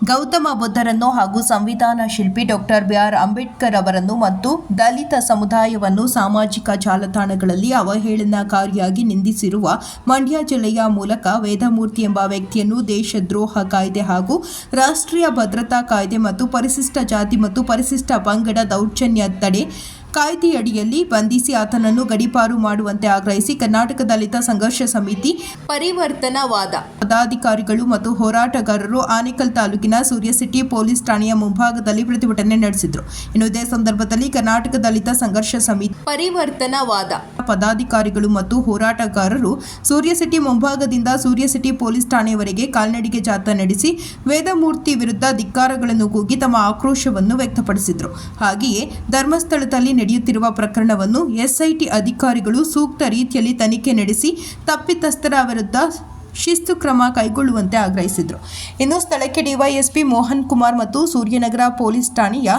ಗೌತಮ ಬುದ್ಧರನ್ನು ಹಾಗೂ ಸಂವಿಧಾನ ಶಿಲ್ಪಿ ಡಾಕ್ಟರ್ ಬಿಆರ್ ಅಂಬೇಡ್ಕರ್ ಅವರನ್ನು ಮತ್ತು ದಲಿತ ಸಮುದಾಯವನ್ನು ಸಾಮಾಜಿಕ ಜಾಲತಾಣಗಳಲ್ಲಿ ಅವಹೇಳನಕಾರಿಯಾಗಿ ನಿಂದಿಸಿರುವ ಮಂಡ್ಯ ಜಿಲ್ಲೆಯ ಮೂಲಕ ವೇದಮೂರ್ತಿ ಎಂಬ ವ್ಯಕ್ತಿಯನ್ನು ದೇಶದ್ರೋಹ ಕಾಯ್ದೆ ಹಾಗೂ ರಾಷ್ಟ್ರೀಯ ಭದ್ರತಾ ಕಾಯ್ದೆ ಮತ್ತು ಪರಿಶಿಷ್ಟ ಜಾತಿ ಮತ್ತು ಪರಿಶಿಷ್ಟ ಪಂಗಡ ದೌರ್ಜನ್ಯ ತಡೆ ಕಾಯ್ದೆಯಡಿಯಲ್ಲಿ ಬಂಧಿಸಿ ಆತನನ್ನು ಗಡೀಪಾರು ಮಾಡುವಂತೆ ಆಗ್ರಹಿಸಿ ಕರ್ನಾಟಕ ದಲಿತ ಸಂಘರ್ಷ ಸಮಿತಿ ಪರಿವರ್ತನವಾದ ಪದಾಧಿಕಾರಿಗಳು ಮತ್ತು ಹೋರಾಟಗಾರರು ಆನೇಕಲ್ ತಾಲೂಕಿನ ಸೂರ್ಯ ಸಿಟಿ ಪೊಲೀಸ್ ಠಾಣೆಯ ಮುಂಭಾಗದಲ್ಲಿ ಪ್ರತಿಭಟನೆ ನಡೆಸಿದರು. ಇನ್ನು ಇದೇ ಸಂದರ್ಭದಲ್ಲಿ ಕರ್ನಾಟಕ ದಲಿತ ಸಂಘರ್ಷ ಸಮಿತಿ ಪರಿವರ್ತನವಾದ ಪದಾಧಿಕಾರಿಗಳು ಮತ್ತು ಹೋರಾಟಗಾರರು ಸೂರ್ಯ ಸಿಟಿ ಮುಂಭಾಗದಿಂದ ಸೂರ್ಯ ಸಿಟಿ ಪೊಲೀಸ್ ಠಾಣೆಯವರೆಗೆ ಕಾಲ್ನಡಿಗೆ ಜಾಥಾ ನಡೆಸಿ ವೇದಮೂರ್ತಿ ವಿರುದ್ಧ ಧಿಕ್ಕಾರಗಳನ್ನು ಕೂಗಿ ತಮ್ಮ ಆಕ್ರೋಶವನ್ನು ವ್ಯಕ್ತಪಡಿಸಿದರು. ಹಾಗೆಯೇ ಧರ್ಮಸ್ಥಳದಲ್ಲಿ ನಡೆಯುತ್ತಿರುವ ಪ್ರಕರಣವನ್ನು ಎಸ್ಐಟಿ ಅಧಿಕಾರಿಗಳು ಸೂಕ್ತ ರೀತಿಯಲ್ಲಿ ತನಿಖೆ ನಡೆಸಿ ತಪ್ಪಿತಸ್ಥರ ವಿರುದ್ಧ ಶಿಸ್ತು ಕ್ರಮ ಕೈಗೊಳ್ಳುವಂತೆ ಆಗ್ರಹಿಸಿದರು. ಇನ್ನು ಸ್ಥಳಕ್ಕೆ ಡಿವೈಎಸ್ಪಿ ಮೋಹನ್ ಕುಮಾರ್ ಮತ್ತು ಸೂರ್ಯನಗರ ಪೊಲೀಸ್ ಠಾಣೆಯ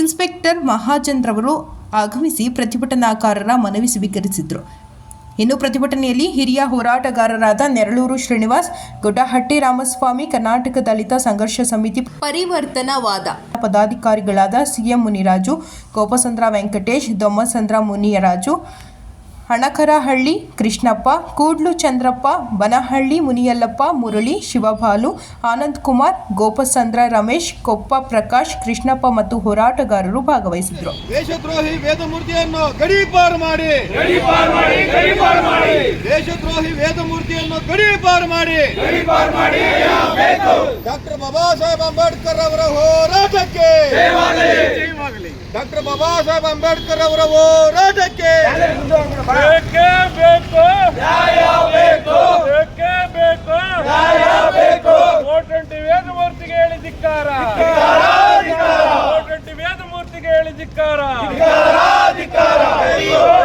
ಇನ್ಸ್ಪೆಕ್ಟರ್ ಮಹಾಜನ್ರವರು ಆಗಮಿಸಿ ಪ್ರತಿಭಟನಾಕಾರರ ಮನವಿ ಸ್ವೀಕರಿಸಿದರು. ಇನ್ನು ಪ್ರತಿಭಟನೆಯಲ್ಲಿ ಹಿರಿಯ ಹೋರಾಟಗಾರರಾದ ನೆರಳೂರು ಶ್ರೀನಿವಾಸ್ ಗುಡ್ಡಹಟ್ಟಿ ರಾಮಸ್ವಾಮಿ, ಕರ್ನಾಟಕ ದಲಿತ ಸಂಘರ್ಷ ಸಮಿತಿ ಪರಿವರ್ತನವಾದ ಪದಾಧಿಕಾರಿಗಳಾದ ಸಿಎಂ ಮುನಿರಾಜು ಗೋಪಸಂದ್ರ ವೆಂಕಟೇಶ್, ದೊಮ್ಮಸಂದ್ರ ಮುನಿಯರಾಜು ಹಣಕರಹಳ್ಳಿ ಕೃಷ್ಣಪ್ಪ ಕೂಡ್ಲು ಚಂದ್ರಪ್ಪ ಬನಹಳ್ಳಿ ಮುನಿಯಲ್ಲಪ್ಪ ಮುರಳಿ ಶಿವಭಾಲು ಆನಂದ್ ಕುಮಾರ್ ಗೋಪಸಂದ್ರ ರಮೇಶ್ ಕೊಪ್ಪ ಪ್ರಕಾಶ್ ಕೃಷ್ಣಪ್ಪ ಮತ್ತು ಹೋರಾಟಗಾರರು ಭಾಗವಹಿಸಿದರು. ದೇಶದ್ರೋಹಿ ವೇದಮೂರ್ತಿಯನ್ನು ಗಡೀಪಾರು ಮಾಡಿ. ಗಡೀಪಾರು ಮಾಡಿ ಗಡೀಪಾರು ಮಾಡಿ. ದೇಶದ್ರೋಹಿ ವೇದಮೂರ್ತಿಯನ್ನು ಗಡೀಪಾರು ಮಾಡಿ. ಗಡೀಪಾರು ಮಾಡಿ ಬೇಕು ಡಾಕ್ಟರ್ ಬಾಬಾ ಸಾಹೇಬ್ ಅಂಬೇಡ್ಕರ್ ಅವರ ಹೋರಾಟಕ್ಕೆ. ಡಾಕ್ಟರ್ ಬಾಬಾ ಸಾಹೇಬ್ ಅಂಬೇಡ್ಕರ್ ಅವರ ಹೋರಾಟಕ್ಕೆ ಬೇಕೇ ಬೇಕು? ನ್ಯಾಯ ಬೇಕು ಬೇಕೇ? ಬೇಕು ನ್ಯಾಯ ಬೇಕು ಕೋಟಂಟಿ ವೇದಮೂರ್ತಿಗೆ ಹೇಳಿ ಧಿಕ್ಕಾರ. ಕೋಟಂಟಿ ವೇದಮೂರ್ತಿಗೆ ಹೇಳಿ ಧಿಕ್ಕಾರ.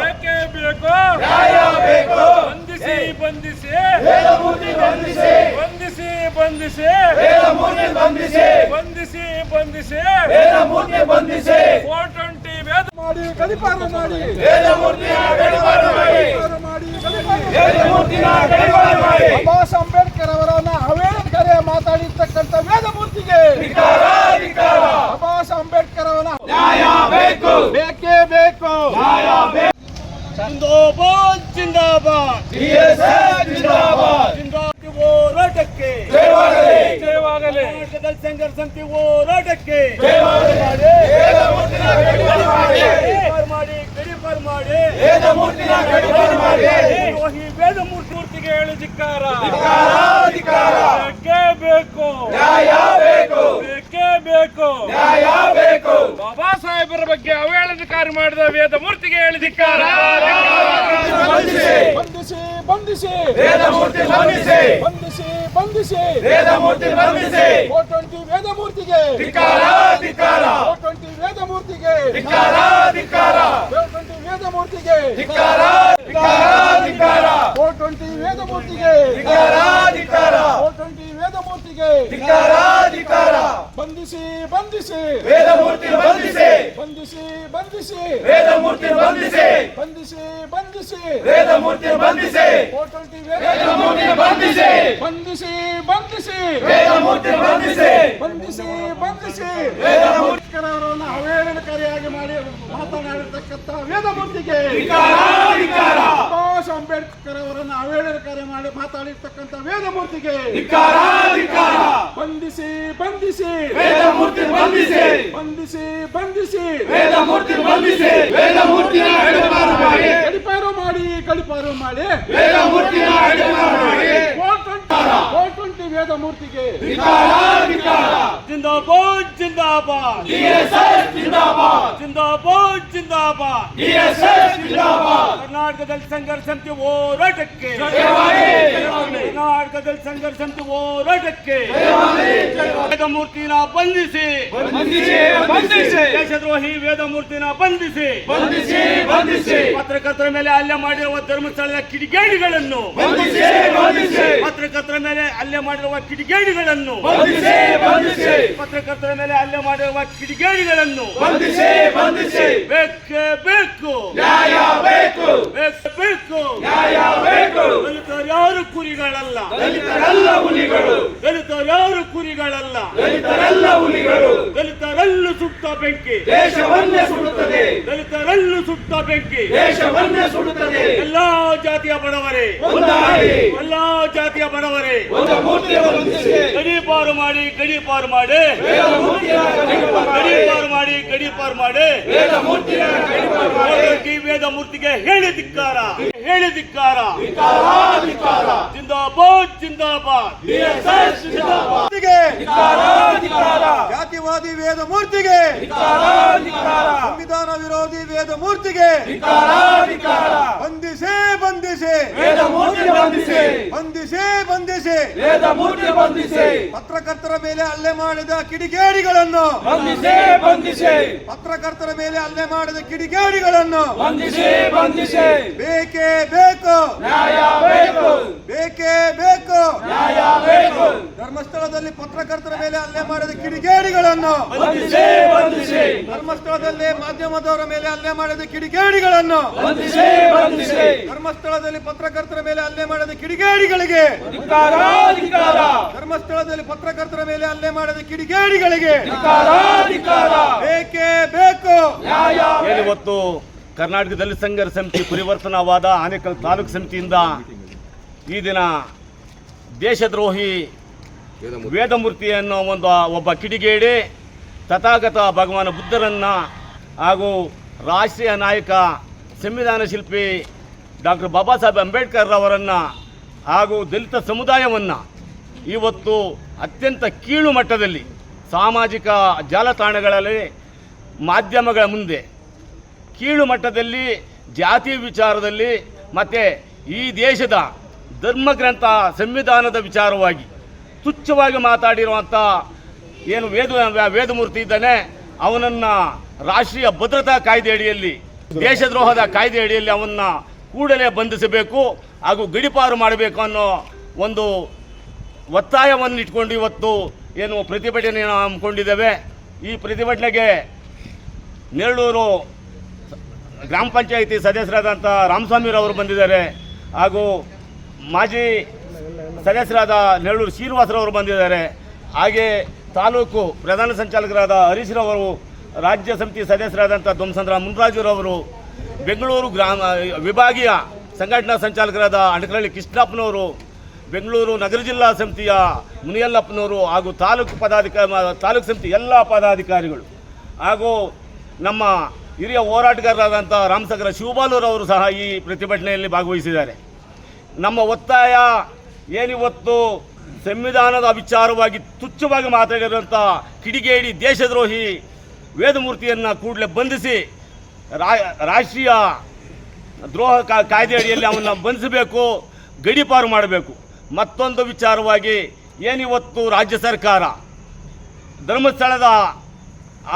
ಬೇಕೇ? ಬೇಕು. ಬಂಧಿಸಿ ಬಂಧಿಸಿ. ವೇದಮೂರ್ತಿ ಬಂಧಿಸಿ ಬಂಧಿಸಿ ಬಂಧಿಸಿ ವೇದಮೂರ್ತಿ ಬಂಧಿಸಿ ಬಂಧಿಸಿ ಬಂಧಿಸಿ ವೇದಮೂರ್ತಿ ಬಂಧಿಸಿ ಕೋಟಂಟಿ ವೇದ ಮಾಡಿ ಗಡೀಪಾರು ಮಾಡಿ. ವೇದಮೂರ್ತಿಯ ಗಡಿಪಾರು ಮಾಡಿ. ವೇದಮೂರ್ತಿನ ಗಡಿಪಾರು ಮಾಡಿ. ಬಾಬಾ ಅಂಬೇಡ್ಕರ್ ಅವರನ್ನ ಅವೇಳಕರೆ ಮಾತಾಡಿರ್ತಕ್ಕಂಥ ವೇದಮೂರ್ತಿಗೆ. ಧಿಕ್ಕಾರ ಧಿಕ್ಕಾರ ಬಾಬಾ ಸಾಹೇಬ್ ಅಂಬೇಡ್ಕರ್ ಅವರ ನ್ಯಾಯ ಬೇಕು ಬೇಕೇ ಬೇಕು ನ್ಯಾಯ ಬೇಕು ಜಿಂದಾಬಾದ್ ಜಿಂದಾಬಾದ್ ಡಿಎಸ್ಎಸ್ ಜಿಂದಾಬಾದ್ ಜಿಂದಾಬಾದ್ ಹೋರಾಟಕ್ಕೆ ಜಯವಾಗಲಿ ಜಯವಾಗಲಿ ಸಮಿತಿ ಹೋರಾಟಕ್ಕೆ. ಮಾಡಿ. ಗಡೀಪಾರು ಮಾಡಿ ಮೂರ್ತಿಗೆ ಹೇಳಿ ಧಿಕ್ಕಾರ. ಬೇಕೇ? ಬೇಕು. ಬೇಕು? ಬಾಬಾ ಸಾಹೇಬರ ಬಗ್ಗೆ ಅವೇಳನಕಾರಿ ಮಾಡಿದ ವೇದ ಮೂರ್ತಿಗೆ ಹೇಳಿ ಧಿಕ್ಕಾರ. ಬಂಧಿಸಿ. ಬಂಧಿಸಿ ಬಂಧಿಸಿ. ಬಂಧಿಸಿ ವೇದಮೂರ್ತಿ ಬಂಧಿಸಿ ಕೋಟಂಟಿ ವೇದಮೂರ್ತಿಗೆ. ಧಿಕ್ಕಾರ ಧಿಕ್ಕಾರ. ಕೋಟಂಟಿ ವೇದಮೂರ್ತಿಗೆ. ಧಿಕ್ಕಾರ ಧಿಕ್ಕಾರ. ಕೋಟಂಟಿ ವೇದಮೂರ್ತಿಗೆ. ಧಿಕ್ಕಾರ ಧಿಕ್ಕಾರ ಧಿಕ್ಕಾರ. ಕೋಟಂಟಿ ವೇದಮೂರ್ತಿಗೆ. ಧಿಕ್ಕಾರ ಧಿಕ್ಕಾರ. ಕೋಟಂಟಿ ವೇದಮೂರ್ತಿಗೆ. ಧಿಕ್ಕಾರ ಧಿಕ್ಕಾರ. ಬಂಧಿಸಿ ಬಂಧಿಸಿ. ವೇದಮೂರ್ತಿ ಬಂಧಿಸಿ. ಬಂಧಿಸಿ ಬಂಧಿಸಿ. ವೇದಮೂರ್ತಿ ಬಂಧಿಸಿ. ಬಂಧಿಸಿ ಬಂಧಿಸಿ. ವೇದಮೂರ್ತಿ ಬಂಧಿಸಿ. ವೇದಮೂರ್ತಿ ಬಂಧಿಸಿ. ಬಂಧಿಸಿ ಬಂಧಿಸಿ. ವೇದಮೂರ್ತಿ ಬಂಧಿಸಿ. ಬಂಧಿಸಿ ಬಂಧಿಸಿ. ವೇದಮೂರ್ತಿ ಅವರನ್ನು ಅವೇಳನಕಾರಿಯಾಗಿ ಮಾಡಿ ಮಾತನಾಡಿರ್ತಕ್ಕಂಥ ವೇದಮೂರ್ತಿಗೆ ಬಾಬಾ ಅಂಬೇಡ್ಕರ್ ಅವರನ್ನು ಅವೇಳನಕಾರಿ ಮಾಡಿ ಮಾತಾಡಿರ್ತಕ್ಕಂಥ ವೇದಮೂರ್ತಿಗೆ ಬಂಧಿಸಿ ಬಂಧಿಸಿ. ವೇದಮೂರ್ತಿ ಬಂಧಿಸಿ. ಬಂಧಿಸಿ ಬಂಧಿಸಿ. ವೇದಮೂರ್ತಿ ಬಂಧಿಸಿ. ವೇದಮೂರ್ತಿನ ಗಡಿಪಾರು ಮಾಡಿ. ಗಡಿಪಾರು ಮಾಡಿ ಗಡಿಪಾರು ಮಾಡಿ. ವೇದಮೂರ್ತಿನ ಗಡಿಪಾರು ಮಾಡಿ. ಕೋಟಂಟಿ ವೇದಮೂರ್ತಿಗೆ. ಧಿಕಾರ ಧಿಕಾರ ಜಿಂದಾಬಾದ್ ಜಿಂದಾಬಾದ್. ಡಿಎಸ್ಎಸ್ ಜಿಂದಾಬಾದ್. ಜಿಂದಾಬಾದ್ ಜಿಂದಾಬಾದ್. ಡಿಎಸ್ಎಸ್ ಜಿಂದಾಬಾದ್. ಕರ್ನಾಟಕದಲ್ಲಿ ಸಂಘರ್ಷ ಸಮಿತಿ ಹೋರಾಟಕ್ಕೆ. ಜಯವಾಗಲಿ ಜಯವಾಗಲಿ. ಕರ್ನಾಟಕದಲ್ಲಿ ಸಂಘರ್ಷ ಸಮಿತಿ ಹೋರಾಟಕ್ಕೆ. ವೇದಮೂರ್ತಿನ ಬಂಧಿಸಿ. ಬಂಧಿಸಿ ಬಂಧಿಸಿ. ದೇಶದ್ರೋಹಿ ವೇದಮೂರ್ತಿನ ಬಂಧಿಸಿ. ಬಂಧಿಸಿ ಬಂಧಿಸಿ. ಪತ್ರಕರ್ತರ ಮೇಲೆ ಹಲ್ಲೆ ಮಾಡಿರುವ ಧರ್ಮಸ್ಥಳದ ಕಿಡಿಗೇಡಿಗಳನ್ನು. ಬಂಧಿಸಿ ಬಂಧಿಸಿ. ಪತ್ರಕರ್ತರ ಮೇಲೆ ಹಲ್ಲೆ ಮಾಡಿರುವ ಕಿಡಿಗೇಡಿಗಳನ್ನು. ಬಂಧಿಸಿ ಬಂಧಿಸಿ. ಪತ್ರಕರ್ತರ ಮೇಲೆ ಹಲ್ಲೆ ಮಾಡಿರುವ ಕಿಡಿಗೇಡಿಗಳನ್ನು ಬಂಧಿಸಿ ಬಂಧಿಸಿ. ಬೇಕೇ ಬೇಕು. ನ್ಯಾಯ ಬೇಕು. ಬೇಕೇ ನ್ಯಾಯ ಬೇಕು. ದಲಿತರು ಯಾರು ಕುರಿಗಳಲ್ಲ. ದಲಿತರೆಲ್ಲ ಹುಲಿಗಳು. ದಲಿತರ್ಯಾರು ಕುರಿಗಳಲ್ಲ. ದಲಿತರೆಲ್ಲ ಹುಲಿಗಳು. ದಲಿತರಲ್ಲೂ ಸುಟ್ಟ ಬೆಂಕಿ. ದೇಶವನ್ನೇ ಸುಡುತ್ತದೆ. ದಲಿತರಲ್ಲೂ ಸುಟ್ಟ ಬೆಂಕಿ. ದೇಶವನ್ನೇ ಸುಡುತ್ತದೆ. ಎಲ್ಲಾ ಜಾತಿಯ ಬಡವರೇ. ಒಂದಾಗಿ. ಎಲ್ಲಾ ಜಾತಿಯ ಬಡವರೇ. ಒಂದು ಮೂರ್ತಿ ಗಡಿ ಪಾರು ಮಾಡಿ ಗಡಿಪಾರು ಮಾಡಿ. ಗಡಿಪಾರು ಮಾಡಿ ಗಡಿ ಮಾಡಿ ಗಡೀಪಾರು ಮಾಡಿ. ವೇದ ಮೂರ್ತಿಗೆ ಹೇಳಿ ಧಿಕ್ಕಾರ. ಹೇಳಿ ಧಿಕ್ಕಾರ. ಜಿಂದಾಬಾದ್ ಜಿಂದಾಬಾದ್. ಜಾತಿವಾದಿ ವೇದ ಮೂರ್ತಿಗೆ ಸಂವಿಧಾನ ವಿರೋಧಿ ವೇದ ಮೂರ್ತಿಗೆ. ಬಂಧಿಸಿ ಬಂಧಿಸಿ. ವೇದ ಮೂರ್ತಿ ಬಂಧಿಸಿ. ಬಂಧಿಸಿ ಬಂಧಿಸಿ. ವೇದ ಮೂರ್ತಿ ಬಂಧಿಸಿ. ಪತ್ರಕರ್ತರ ಮೇಲೆ ಹಲ್ಲೆ ಮಾಡಿದ ಕಿಡಿಗೇಡಿಗಳನ್ನು. ಬಂಧಿಸಿ ಬಂಧಿಸಿ. ಪತ್ರಕರ್ತರ ಮೇಲೆ ಹಲ್ಲೆ ಮಾಡಿದ ಕಿಡಿಗೇಡಿಗಳನ್ನು. ಬಂಧಿಸಿ ಬಂಧಿಸಿ. ಬೇಕೇ ಬೇಕು. ನ್ಯಾಯ ಬೇಕು. ಬೇಕೇ ಬೇಕು. ನ್ಯಾಯ ಬೇಕು. ಧರ್ಮಸ್ಥಳದಲ್ಲಿ ಪತ್ರಕರ್ತರ ಮೇಲೆ ಹಲ್ಲೆ ಮಾಡಿದ ಕಿಡಿಗೇಡಿಗಳನ್ನು. ಬಂಧಿಸಿ ಬಂಧಿಸಿ. ಧರ್ಮಸ್ಥಳದಲ್ಲಿ ಮಾಧ್ಯಮದವರ ಮೇಲೆ ಹಲ್ಲೆ ಮಾಡಿದ ಕಿಡಿಗೇಡಿಗಳನ್ನು. ಬಂಧಿಸಿ ಬಂಧಿಸಿ. ಧರ್ಮಸ್ಥಳದಲ್ಲಿ ಪತ್ರಕರ್ತರ ಮೇಲೆ ಹಲ್ಲೆ ಮಾಡಿದ ಕಿಡಿಗೇಡಿಗಳಿಗೆ. ಧರ್ಮಸ್ಥಳದಲ್ಲಿ ಪತ್ರಕರ್ತರ ಮೇಲೆ ಅಲ್ಲೇ ಮಾಡಿದ ಕಿಡಿಗೇಡಿಗಳಿಗೆ. ಬೇಕೇ ಬೇಕು? ನ್ಯಾಯ. ಏನಿವತ್ತು ಕರ್ನಾಟಕ ದಲಿತ ಸಂಘರ ಸಮಿತಿ ಪರಿವರ್ತನವಾದ ಆನೇಕಲ್ ತಾಲೂಕು ಸಮಿತಿಯಿಂದ ಈ ದಿನ ದೇಶದ್ರೋಹಿ ವೇದಮೂರ್ತಿ ಅನ್ನೋ ಒಂದು ಒಬ್ಬ ಕಿಡಿಗೇಡಿ ತಥಾಗತ ಭಗವಾನ್ ಬುದ್ಧರನ್ನ ಹಾಗೂ ರಾಷ್ಟ್ರೀಯ ನಾಯಕ ಸಂವಿಧಾನ ಶಿಲ್ಪಿ ಡಾಕ್ಟರ್ ಬಾಬಾ ಸಾಹೇಬ್ ಅಂಬೇಡ್ಕರ್ ಅವರನ್ನು ಹಾಗೂ ದಲಿತ ಸಮುದಾಯವನ್ನು ಇವತ್ತು ಅತ್ಯಂತ ಕೀಳು ಮಟ್ಟದಲ್ಲಿ ಸಾಮಾಜಿಕ ಜಾಲತಾಣಗಳಲ್ಲಿ, ಮಾಧ್ಯಮಗಳ ಮುಂದೆ ಕೀಳು ಮಟ್ಟದಲ್ಲಿ, ಜಾತಿ ವಿಚಾರದಲ್ಲಿ ಮತ್ತು ಈ ದೇಶದ ಧರ್ಮಗ್ರಂಥ ಸಂವಿಧಾನದ ವಿಚಾರವಾಗಿ ತುಚ್ಛವಾಗಿ ಮಾತಾಡಿರುವಂಥ ಏನು ವೇದ, ವೇದಮೂರ್ತಿ ಇದ್ದಾನೆ, ಅವನನ್ನು ರಾಷ್ಟ್ರೀಯ ಭದ್ರತಾ ಕಾಯ್ದೆ ಅಡಿಯಲ್ಲಿ, ದೇಶದ್ರೋಹದ ಕಾಯ್ದೆ ಅಡಿಯಲ್ಲಿ ಅವನ್ನ ಕೂಡಲೇ ಬಂಧಿಸಬೇಕು ಹಾಗೂ ಗಡಿಪಾರು ಮಾಡಬೇಕು ಅನ್ನೋ ಒಂದು ಒತ್ತಾಯವನ್ನು ಇಟ್ಕೊಂಡು ಇವತ್ತು ಏನು ಪ್ರತಿಭಟನೆಯನ್ನು ಹಮ್ಮಿಕೊಂಡಿದ್ದೇವೆ. ಈ ಪ್ರತಿಭಟನೆಗೆ ನೆರಳೂರು ಗ್ರಾಮ ಪಂಚಾಯಿತಿ ಸದಸ್ಯರಾದಂಥ ರಾಮಸ್ವಾಮಿರವರು ಬಂದಿದ್ದಾರೆ ಹಾಗೂ ಮಾಜಿ ಸದಸ್ಯರಾದ ನೆರಳೂರು ಶ್ರೀನಿವಾಸರವರು ಬಂದಿದ್ದಾರೆ. ಹಾಗೆ ತಾಲೂಕು ಪ್ರಧಾನ ಸಂಚಾಲಕರಾದ ಹರೀಶ್ರವರು ರಾಜ್ಯ ಸಮಿತಿ ಸದಸ್ಯರಾದಂಥ ಧ್ವಂಸಂದ್ರ ಮುನ್ರಾಜುರವರು ಬೆಂಗಳೂರು ಗ್ರಾಮ, ವಿಭಾಗೀಯ ಸಂಘಟನಾ ಸಂಚಾಲಕರಾದ ಅಣಕರಳ್ಳಿ ಕೃಷ್ಣಪ್ಪನವರು, ಬೆಂಗಳೂರು ನಗರ ಜಿಲ್ಲಾ ಸಮಿತಿಯ ಮುನಿಯಲ್ಲಪ್ಪನವರು ಹಾಗೂ ತಾಲೂಕು ಪದಾಧಿಕಾರಿ ತಾಲೂಕು ಸಮಿತಿ ಎಲ್ಲ ಪದಾಧಿಕಾರಿಗಳು ಹಾಗೂ ನಮ್ಮ ಹಿರಿಯ ಹೋರಾಟಗಾರರಾದಂಥ ರಾಮಸಾಗರ ಶಿವಬಾಲೂರವರು ಸಹ ಈ ಪ್ರತಿಭಟನೆಯಲ್ಲಿ ಭಾಗವಹಿಸಿದ್ದಾರೆ. ನಮ್ಮ ಒತ್ತಾಯ ಏನಿವತ್ತು? ಸಂವಿಧಾನದ ವಿಚಾರವಾಗಿ ತುಚ್ಛವಾಗಿ ಮಾತಾಡಿರುವಂಥ ಕಿಡಿಗೇಡಿ ದೇಶದ್ರೋಹಿ ವೇದಮೂರ್ತಿಯನ್ನು ಕೂಡಲೇ ಬಂಧಿಸಿ ರಾಷ್ಟ್ರೀಯ ದ್ರೋಹ ಕಾಯ್ದೆ ಅಡಿಯಲ್ಲಿ ಅವನ್ನ ಬಂಧಿಸಬೇಕು, ಗಡೀಪಾರು ಮಾಡಬೇಕು. ಮತ್ತೊಂದು ವಿಚಾರವಾಗಿ ಏನಿವತ್ತು ರಾಜ್ಯ ಸರ್ಕಾರ ಧರ್ಮಸ್ಥಳದ,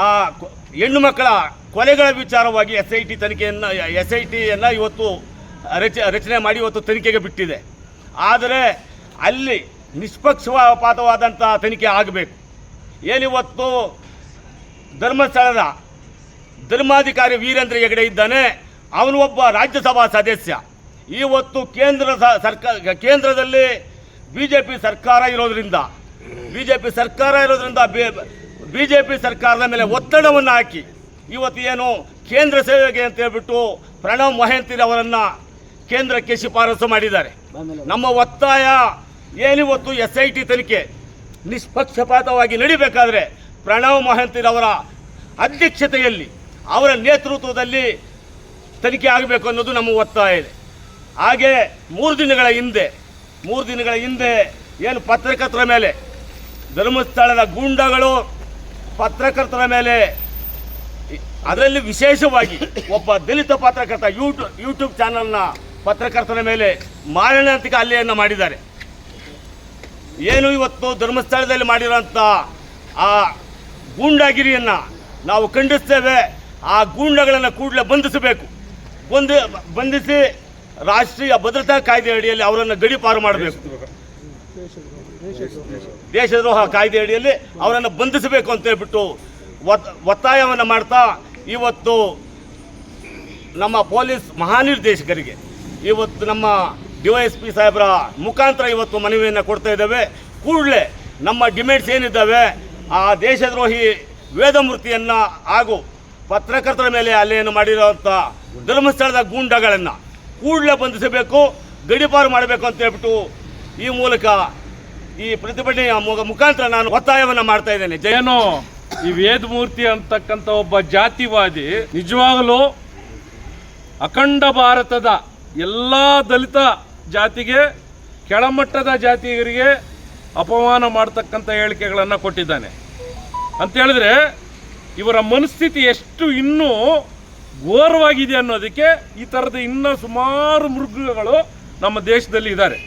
ಆ ಹೆಣ್ಣು ಮಕ್ಕಳ ಕೊಲೆಗಳ ವಿಚಾರವಾಗಿ ಎಸ್ ಐ ಟಿ ತನಿಖೆಯನ್ನು ಎಸ್ ಐ ಟಿಯನ್ನು ಇವತ್ತು ರಚ, ರಚನೆ ಮಾಡಿ ಇವತ್ತು ತನಿಖೆಗೆ ಬಿಟ್ಟಿದೆ. ಆದರೆ ಅಲ್ಲಿ ನಿಷ್ಪಕ್ಷಪಾತವಾದಂಥ ತನಿಖೆ ಆಗಬೇಕು. ಏನಿವತ್ತು ಧರ್ಮಸ್ಥಳದ ಧರ್ಮಾಧಿಕಾರಿ ವೀರೇಂದ್ರ ಹೆಗಡೆ ಇದ್ದಾನೆ. ಅವನು ಒಬ್ಬ ರಾಜ್ಯಸಭಾ ಸದಸ್ಯ. ಇವತ್ತು ಕೇಂದ್ರ ಸರ್ಕಾರ ಕೇಂದ್ರದಲ್ಲಿ ಬಿ ಜೆ ಪಿ ಸರ್ಕಾರ ಇರೋದ್ರಿಂದ ಬಿ ಜೆ ಪಿ ಸರ್ಕಾರ ಇರೋದ್ರಿಂದ ಬಿ ಜೆ ಪಿ ಸರ್ಕಾರದ ಮೇಲೆ ಒತ್ತಡವನ್ನು ಹಾಕಿ, ಇವತ್ತು ಏನು ಕೇಂದ್ರ ಸೇವೆಗೆ ಅಂತ ಹೇಳ್ಬಿಟ್ಟು ಪ್ರಣವ್ ಮಹಂತಿರ್ ಅವರನ್ನು ಕೇಂದ್ರಕ್ಕೆ ಶಿಫಾರಸು ಮಾಡಿದ್ದಾರೆ. ನಮ್ಮ ಒತ್ತಾಯ ಏನಿವತ್ತು ಎಸ್ ಐ ಟಿ ತನಿಖೆ? ನಿಷ್ಪಕ್ಷಪಾತವಾಗಿ ನಡಿಬೇಕಾದ್ರೆ ಪ್ರಣವ್ ಮಹಂತಿರ್ ಅವರ ಅಧ್ಯಕ್ಷತೆಯಲ್ಲಿ ಅವರ ನೇತೃತ್ವದಲ್ಲಿ ತನಿಖೆ ಆಗಬೇಕು ಅನ್ನೋದು ನಮ್ಮ ಒತ್ತಾಯ ಇದೆ. ಹಾಗೆ ಮೂರು ದಿನಗಳ ಹಿಂದೆ, ಮೂರು ದಿನಗಳ ಹಿಂದೆ ಏನು ಪತ್ರಕರ್ತರ ಮೇಲೆ, ಧರ್ಮಸ್ಥಳದ ಗೂಂಡಗಳು ಪತ್ರಕರ್ತರ ಮೇಲೆ, ಅದರಲ್ಲಿ ವಿಶೇಷವಾಗಿ ಒಬ್ಬ ದಲಿತ ಪತ್ರಕರ್ತ ಯೂಟ್ಯೂಬ್ ಯೂಟ್ಯೂಬ್ ಚಾನಲ್ನ ಪತ್ರಕರ್ತರ ಮೇಲೆ ಮಾರಣಾಂತಿಕ ಹಲ್ಲೆಯನ್ನು ಮಾಡಿದ್ದಾರೆ. ಏನು ಇವತ್ತು ಧರ್ಮಸ್ಥಳದಲ್ಲಿ ಮಾಡಿರೋಂಥ ಆ ಗೂಂಡಾಗಿರಿಯನ್ನು ನಾವು ಖಂಡಿಸ್ತೇವೆ. ಆ ಗೂಂಡಗಳನ್ನು ಕೂಡಲೇ ಬಂಧಿಸಬೇಕು. ಒಂದು ಬಂಧಿಸಿ ರಾಷ್ಟ್ರೀಯ ಭದ್ರತಾ ಕಾಯ್ದೆ ಅಡಿಯಲ್ಲಿ ಅವರನ್ನು ಗಡಿಪಾರು ಮಾಡಬೇಕು. ದೇಶದ್ರೋಹ ಕಾಯ್ದೆ ಅಡಿಯಲ್ಲಿ ಅವರನ್ನು ಬಂಧಿಸಬೇಕು ಅಂತ ಹೇಳ್ಬಿಟ್ಟು ಒತ್- ಒತ್ತಾಯವನ್ನು ಮಾಡ್ತಾ ಇವತ್ತು ನಮ್ಮ ಪೊಲೀಸ್ ಮಹಾನಿರ್ದೇಶಕರಿಗೆ, ಇವತ್ತು ನಮ್ಮ ಡಿ ವೈ ಎಸ್ ಸಾಹೇಬರ ಮುಖಾಂತರ ಇವತ್ತು ಮನವಿಯನ್ನು ಕೊಡ್ತಾ ಇದ್ದೇವೆ. ಕೂಡಲೇ ನಮ್ಮ ಡಿಮ್ಯಾಂಡ್ಸ್ ಏನಿದ್ದಾವೆ, ಆ ದೇಶದ್ರೋಹಿ ವೇದಮೂರ್ತಿಯನ್ನು ಹಾಗೂ ಪತ್ರಕರ್ತರ ಮೇಲೆ ಹಲ್ಲೆಯನ್ನು ಮಾಡಿರುವಂಥ ಧರ್ಮಸ್ಥಳದ ಗೂಂಡಗಳನ್ನು ಕೂಡಲೇ ಬಂಧಿಸಬೇಕು, ಗಡಿಪಾರು ಮಾಡಬೇಕು ಅಂತ ಹೇಳ್ಬಿಟ್ಟು ಈ ಮೂಲಕ ಈ ಪ್ರತಿಭಟನೆಯ ಮುಖಾಂತರ ನಾನು ಒತ್ತಾಯವನ್ನು ಮಾಡ್ತಾ ಇದ್ದೇನೆ. ಜಯನು ಈ ವೇದಮೂರ್ತಿ ಅಂತಕ್ಕಂಥ ಒಬ್ಬ ಜಾತಿವಾದಿ ನಿಜವಾಗಲೂ ಅಖಂಡ ಭಾರತದ ಎಲ್ಲ ದಲಿತ ಜಾತಿಗೆ, ಕೆಳಮಟ್ಟದ ಜಾತಿಗರಿಗೆ ಅಪಮಾನ ಮಾಡ್ತಕ್ಕಂಥ ಹೇಳಿಕೆಗಳನ್ನು ಕೊಟ್ಟಿದ್ದಾನೆ. ಅಂತ ಹೇಳಿದ್ರೆ ಇವರ ಮನಸ್ಥಿತಿ ಎಷ್ಟು ಇನ್ನೂ ಘೋರವಾಗಿದೆ ಅನ್ನೋದಕ್ಕೆ ಈ ಥರದ ಇನ್ನೂ ಸುಮಾರು ಮೃಗಗಳು ನಮ್ಮ ದೇಶದಲ್ಲಿ ಇದ್ದಾರೆ.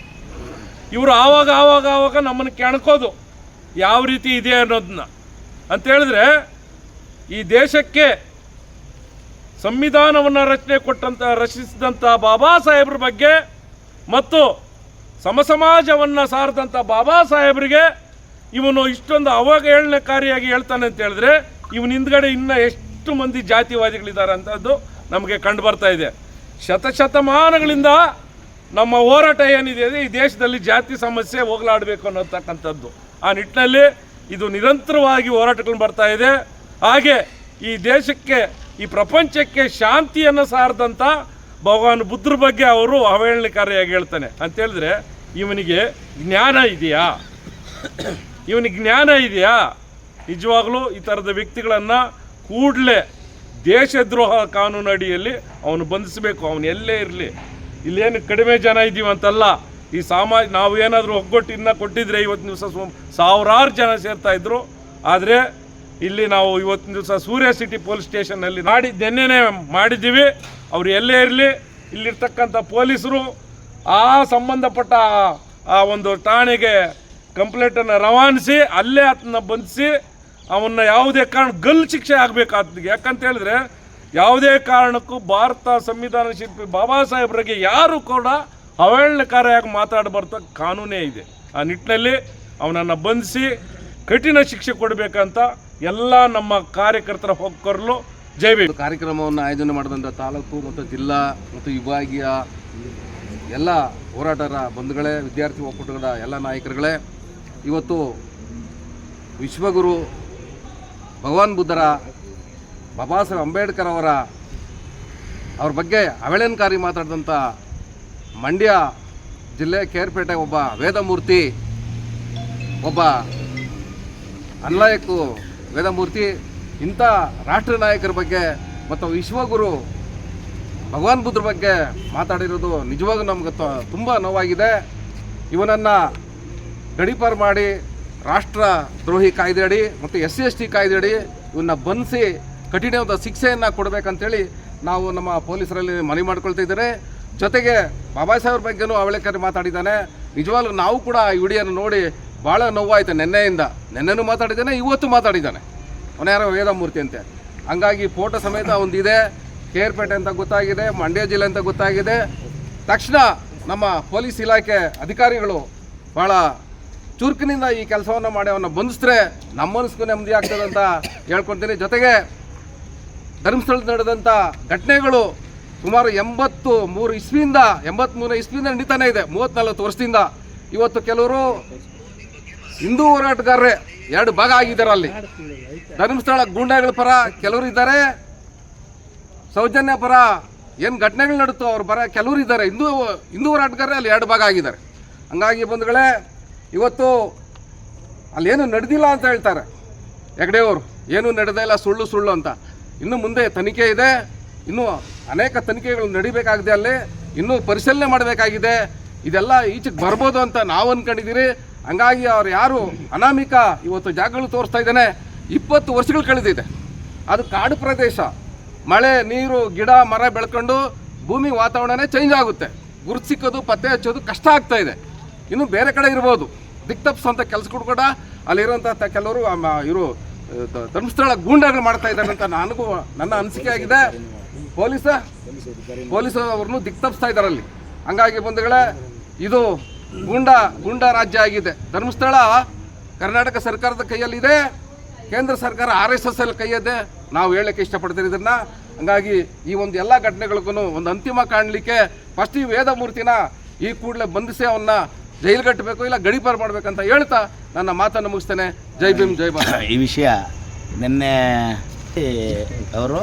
ಇವರು ಆವಾಗ ಆವಾಗ ಆವಾಗ ನಮ್ಮನ್ನು ಕೆಣಕೋದು ಯಾವ ರೀತಿ ಇದೆ ಅನ್ನೋದನ್ನ. ಅಂತೇಳಿದ್ರೆ ಈ ದೇಶಕ್ಕೆ ಸಂವಿಧಾನವನ್ನು ರಚನೆ ಕೊಟ್ಟಂತ ರಚಿಸಿದಂಥ ಬಾಬಾ ಸಾಹೇಬ್ರ ಬಗ್ಗೆ ಮತ್ತು ಸಮಸಮಾಜವನ್ನು ಸಾರಿದಂಥ ಬಾಬಾ ಸಾಹೇಬ್ರಿಗೆ ಇವನು ಇಷ್ಟೊಂದು ಅವಹೇಳನಕಾರಿಯಾಗಿ ಹೇಳ್ತಾನೆ ಅಂತ ಹೇಳಿದ್ರೆ ಇವನ ಹಿಂದ್ಗಡೆ ಇನ್ನ ಎಷ್ಟು ಮಂದಿ ಜಾತಿವಾದಿಗಳಿದ್ದಾರೆ ಅಂತದ್ದು ನಮಗೆ ಕಂಡು ಬರ್ತಾ ಇದೆ. ಶತಶತಮಾನಗಳಿಂದ ನಮ್ಮ ಹೋರಾಟ ಏನಿದೆ ಈ ದೇಶದಲ್ಲಿ ಜಾತಿ ಸಮಸ್ಯೆ ಹೋಗಲಾಡಬೇಕು ಅನ್ನೋತಕ್ಕಂಥದ್ದು. ಆ ನಿಟ್ಟಿನಲ್ಲಿ ಇದು ನಿರಂತರವಾಗಿ ಹೋರಾಟಗಳು ಬರ್ತಾ ಇದೆ. ಹಾಗೆ ಈ ದೇಶಕ್ಕೆ, ಈ ಪ್ರಪಂಚಕ್ಕೆ ಶಾಂತಿಯನ್ನು ಸಾರದಂಥ ಭಗವಾನ್ ಬುದ್ಧರ ಬಗ್ಗೆ ಅವರು ಅವಹೇಳನಕಾರಿಯಾಗಿ ಹೇಳ್ತಾನೆ. ಅಂತೇಳಿದ್ರೆ ಇವನಿಗೆ ಜ್ಞಾನ ಇದೆಯಾ? ಇವನಿಗೆ ಜ್ಞಾನ ಇದೆಯಾ? ನಿಜವಾಗ್ಲೂ ಈ ಥರದ ವ್ಯಕ್ತಿಗಳನ್ನು ಕೂಡಲೇ ದೇಶದ್ರೋಹ ಕಾನೂನು ಅಡಿಯಲ್ಲಿ ಅವನು ಬಂಧಿಸಬೇಕು, ಅವನು ಎಲ್ಲೇ ಇರಲಿ. ಇಲ್ಲೇನು ಕಡಿಮೆ ಜನ ಇದ್ದೀವಿ ಅಂತಲ್ಲ ಈ ಸಾಮಾ ನಾವು ಏನಾದರೂ ಒಗ್ಗಟ್ಟು ಇನ್ನ ಕೊಟ್ಟಿದ್ರೆ ಇವತ್ತಿನ ದಿವಸ ಸು- ಸಾವಿರಾರು ಜನ ಸೇರ್ತಾ ಇದ್ರು. ಆದರೆ ಇಲ್ಲಿ ನಾವು ಇವತ್ತಿನ ದಿವಸ ಸೂರ್ಯ ಸಿಟಿ ಪೊಲೀಸ್ ಸ್ಟೇಷನ್ನಲ್ಲಿ ಮಾಡಿ ನಿನ್ನೆನೇ ಮಾಡಿದ್ದೀವಿ. ಅವರು ಎಲ್ಲೇ ಇರಲಿ. ಇಲ್ಲಿರ್ತಕ್ಕಂಥ ಪೊಲೀಸರು ಆ ಸಂಬಂಧಪಟ್ಟ ಆ ಒಂದು ಠಾಣೆಗೆ ಕಂಪ್ಲೇಂಟನ್ನು ರವಾನಿಸಿ, ಅಲ್ಲೇ ಅದನ್ನ ಬಂಧಿಸಿ ಅವನ್ನ ಯಾವುದೇ ಕಾರಣ ಗಲ್ ಶಿಕ್ಷೆ ಆಗಬೇಕಾದ ಯಾಕಂತ ಹೇಳಿದ್ರೆ ಯಾವುದೇ ಕಾರಣಕ್ಕೂ ಭಾರತ ಸಂವಿಧಾನ ಶಿಲ್ಪಿ ಬಾಬಾ ಸಾಹೇಬ್ರಿಗೆ ಯಾರು ಕೂಡ ಅವಹೇಳನಕಾರಿಯಾಗಿ ಮಾತಾಡಬಾರ್ದ ಕಾನೂನೇ ಇದೆ. ಆ ನಿಟ್ಟಿನಲ್ಲಿ ಅವನನ್ನು ಬಂಧಿಸಿ ಕಠಿಣ ಶಿಕ್ಷೆ ಕೊಡಬೇಕಂತ ಎಲ್ಲ ನಮ್ಮ ಕಾರ್ಯಕರ್ತರ ಹೊಕ್ಕರಲು. ಜೈ ಭೀಮ್. ಕಾರ್ಯಕ್ರಮವನ್ನು ಆಯೋಜನೆ ಮಾಡಿದಂಥ ತಾಲೂಕು ಮತ್ತು ಜಿಲ್ಲಾ ಮತ್ತು ವಿಭಾಗೀಯ ಎಲ್ಲ ಹೋರಾಟರ ಬಂಧುಗಳೇ, ವಿದ್ಯಾರ್ಥಿ ಒಕ್ಕೂಟಗಳ ಎಲ್ಲ ನಾಯಕರುಗಳೇ, ಇವತ್ತು ವಿಶ್ವಗುರು ಭಗವಾನ್ ಬುದ್ಧರ, ಬಾಬಾ ಸಾಹೇಬ್ ಅಂಬೇಡ್ಕರ್ ಅವರ, ಅವ್ರ ಬಗ್ಗೆ ಅವಹೇಳನಕಾರಿ ಮಾತಾಡಿದಂಥ ಮಂಡ್ಯ ಜಿಲ್ಲೆ ಕೇರ್ಪೇಟೆ ಒಬ್ಬ ವೇದಮೂರ್ತಿ, ಒಬ್ಬ ಅನ್ಲಾಯಕು ವೇದಮೂರ್ತಿ, ಇಂಥ ರಾಷ್ಟ್ರ ನಾಯಕರ ಬಗ್ಗೆ ಮತ್ತು ವಿಶ್ವಗುರು ಭಗವಾನ್ ಬುದ್ಧರ ಬಗ್ಗೆ ಮಾತಾಡಿರೋದು ನಿಜವಾಗೂ ನಮ್ಗೆ ತುಂಬ ನೋವಾಗಿದೆ. ಇವನನ್ನು ಗಡೀಪಾರು ಮಾಡಿ ರಾಷ್ಟ್ರ ದ್ರೋಹಿ ಕಾಯ್ದೆಯಡಿ ಮತ್ತು ಎಸ್ ಸಿ ಎಸ್ ಟಿ ಕಾಯ್ದೆಯಡಿ ಇವನ್ನ ಬಂಧಿಸಿ ಕಠಿಣವಾದ ಶಿಕ್ಷೆಯನ್ನು ಕೊಡಬೇಕಂತೇಳಿ ನಾವು ನಮ್ಮ ಪೊಲೀಸರಲ್ಲಿ ಮನವಿ ಮಾಡ್ಕೊಳ್ತಾ ಜೊತೆಗೆ ಬಾಬಾ ಸಾಹೇಬ್ರ ಬಗ್ಗೆನೂ ಅವಳೆಕರಿ ಮಾತಾಡಿದ್ದಾನೆ. ನಿಜವಾಗ್ಲೂ ನಾವು ಕೂಡ ಆ ವಿಡಿಯೋನ ನೋಡಿ ಭಾಳ ನೋವಾಯಿತು ನಿನ್ನೆಯಿಂದ. ನಿನ್ನೆನೂ ಮಾತಾಡಿದ್ದಾನೆ, ಇವತ್ತು ಮಾತಾಡಿದ್ದಾನೆ. ಅವನ ಯಾರೋ ವೇದಮೂರ್ತಿ ಅಂತೆ. ಹಂಗಾಗಿ ಫೋಟೋ ಸಮೇತ ಒಂದಿದೆ. ಕೇರ್ಪೇಟೆ ಅಂತ ಗೊತ್ತಾಗಿದೆ, ಮಂಡ್ಯ ಜಿಲ್ಲೆ ಅಂತ ಗೊತ್ತಾಗಿದೆ. ತಕ್ಷಣ ನಮ್ಮ ಪೊಲೀಸ್ ಇಲಾಖೆ ಅಧಿಕಾರಿಗಳು ಭಾಳ ಚುರುಕಿನಿಂದ ಈ ಕೆಲಸವನ್ನು ಮಾಡಿ ಅವನ್ನ ಬಂಧಿಸಿದ್ರೆ ನಮ್ಮ ಮನಸ್ಸಿಗೂ ನೆಮ್ಮದಿ ಆಗ್ತದೆ ಅಂತ ಹೇಳ್ಕೊಳ್ತೀನಿ ಜೊತೆಗೆ ಧರ್ಮಸ್ಥಳದ ನಡೆದಂಥ ಘಟನೆಗಳು ಸುಮಾರು ಎಂಬತ್ತು ಮೂರು ಇಸ್ವಿಯಿಂದ ಎಂಬತ್ಮೂರು ಇಸ್ವಿಯಿಂದ ನಡೀತಾನೆ ಇದೆ ಮೂವತ್ತ್ನಾಲ್ಕು ವರ್ಷದಿಂದ. ಇವತ್ತು ಕೆಲವರು ಹಿಂದೂ ಹೋರಾಟಗಾರರೇ, ಎರಡು ಭಾಗ ಆಗಿದ್ದಾರೆ ಅಲ್ಲಿ ಧರ್ಮಸ್ಥಳ ಗೂಂಡಾಗಳ ಪರ ಕೆಲವರು ಇದ್ದಾರೆ. ಸೌಜನ್ಯ ಪರ ಏನು ಘಟನೆಗಳು ನಡೀತೋ ಅವ್ರ ಪರ ಕೆಲವರು ಇದ್ದಾರೆ. ಹಿಂದೂ ಹಿಂದೂ ಹೋರಾಟಗಾರರೇ ಅಲ್ಲಿ ಎರಡು ಭಾಗ ಆಗಿದ್ದಾರೆ. ಹಂಗಾಗಿ ಬಂಧುಗಳೇ ಇವತ್ತು ಅಲ್ಲೇನು ನಡೆದಿಲ್ಲ ಅಂತ ಹೇಳ್ತಾರೆ. ಹೆಗ್ಡೆಯವರು ಏನು ನಡೆದೇ ಇಲ್ಲ, ಸುಳ್ಳು ಸುಳ್ಳು ಅಂತ. ಇನ್ನು ಮುಂದೆ ತನಿಖೆ ಇದೆ. ಇನ್ನೂ ಅನೇಕ ತನಿಖೆಗಳು ನಡಿಬೇಕಾಗಿದೆ ಅಲ್ಲಿ. ಇನ್ನೂ ಪರಿಶೀಲನೆ ಮಾಡಬೇಕಾಗಿದೆ. ಇದೆಲ್ಲ ಈಚೆಗೆ ಬರ್ಬೋದು ಅಂತ ನಾವು ಅನ್ಕೊಂಡಿದ್ದೀರಿ. ಹಂಗಾಗಿ ಅವ್ರು ಯಾರು ಅನಾಮಿಕ ಇವತ್ತು ಜಾಗಗಳು ತೋರಿಸ್ತಾ ಇದ್ದಾನೆ. ಇಪ್ಪತ್ತು ವರ್ಷಗಳು ಕಳೆದಿದೆ. ಅದು ಕಾಡು ಪ್ರದೇಶ. ಮಳೆ, ನೀರು, ಗಿಡ, ಮರ ಬೆಳ್ಕೊಂಡು ಭೂಮಿ ವಾತಾವರಣನೇ ಚೇಂಜ್ ಆಗುತ್ತೆ. ಗುರುತು ಸಿಕ್ಕೋದು, ಪತ್ತೆ ಹಚ್ಚೋದು ಕಷ್ಟ ಆಗ್ತಾ ಇದೆ. ಇನ್ನು ಬೇರೆ ಕಡೆ ಇರ್ಬೋದು. ದಿಕ್ತಪ್ಸಂತ ಕೆಲಸಗಳು ಕೂಡ ಅಲ್ಲಿರುವಂಥ ಕೆಲವರು ಇವರು ಧರ್ಮಸ್ಥಳ ಗೂಂಡಾಗಳು ಮಾಡ್ತಾ ಇದ್ದಾರೆ ಅಂತ ನನಗೂ ನನ್ನ ಅನಿಸಿಕೆ ಆಗಿದೆ. ಪೊಲೀಸ, ಪೊಲೀಸ್ ಅವ್ರನ್ನು ದಿಕ್ತಪ್ಸ್ತಾ ಇದ್ದಾರೆ ಅಲ್ಲಿ. ಹಂಗಾಗಿ ಬಂಧುಗಳೇ, ಇದು ಗೂಂಡಾ ಗೂಂಡಾ ರಾಜ್ಯ ಆಗಿದೆ. ಧರ್ಮಸ್ಥಳ ಕರ್ನಾಟಕ ಸರ್ಕಾರದ ಕೈಯಲ್ಲಿದೆ. ಕೇಂದ್ರ ಸರ್ಕಾರ ಆರ್ ಎಸ್ ಎಸ್ ಅಲ್ಲಿ ಕೈಯದೆ ನಾವು ಹೇಳಕ್ಕೆ ಇಷ್ಟಪಡ್ತೀರಿ ಇದನ್ನ. ಹಂಗಾಗಿ ಈ ಒಂದು ಎಲ್ಲ ಘಟನೆಗಳಿಗೂ ಒಂದು ಅಂತಿಮ ಕಾಣಲಿಕ್ಕೆ ಫಸ್ಟ್ ಈ ವೇದಮೂರ್ತಿನ ಈ ಕೂಡಲೇ ಬಂಧಿಸಿ ಅವನ್ನ ಜೈಲು ಕಟ್ಟಬೇಕು ಇಲ್ಲ ಗಡೀಪಾರು ಮಾಡಬೇಕಂತ ಹೇಳ್ತಾ ನನ್ನ ಮಾತನ್ನು ಮುಗಿಸ್ತೇನೆ. ಜೈ ಭೀಮ್, ಜೈ ಭಾರತ್. ಈ ವಿಷಯ ನಿನ್ನೆ ಅವರು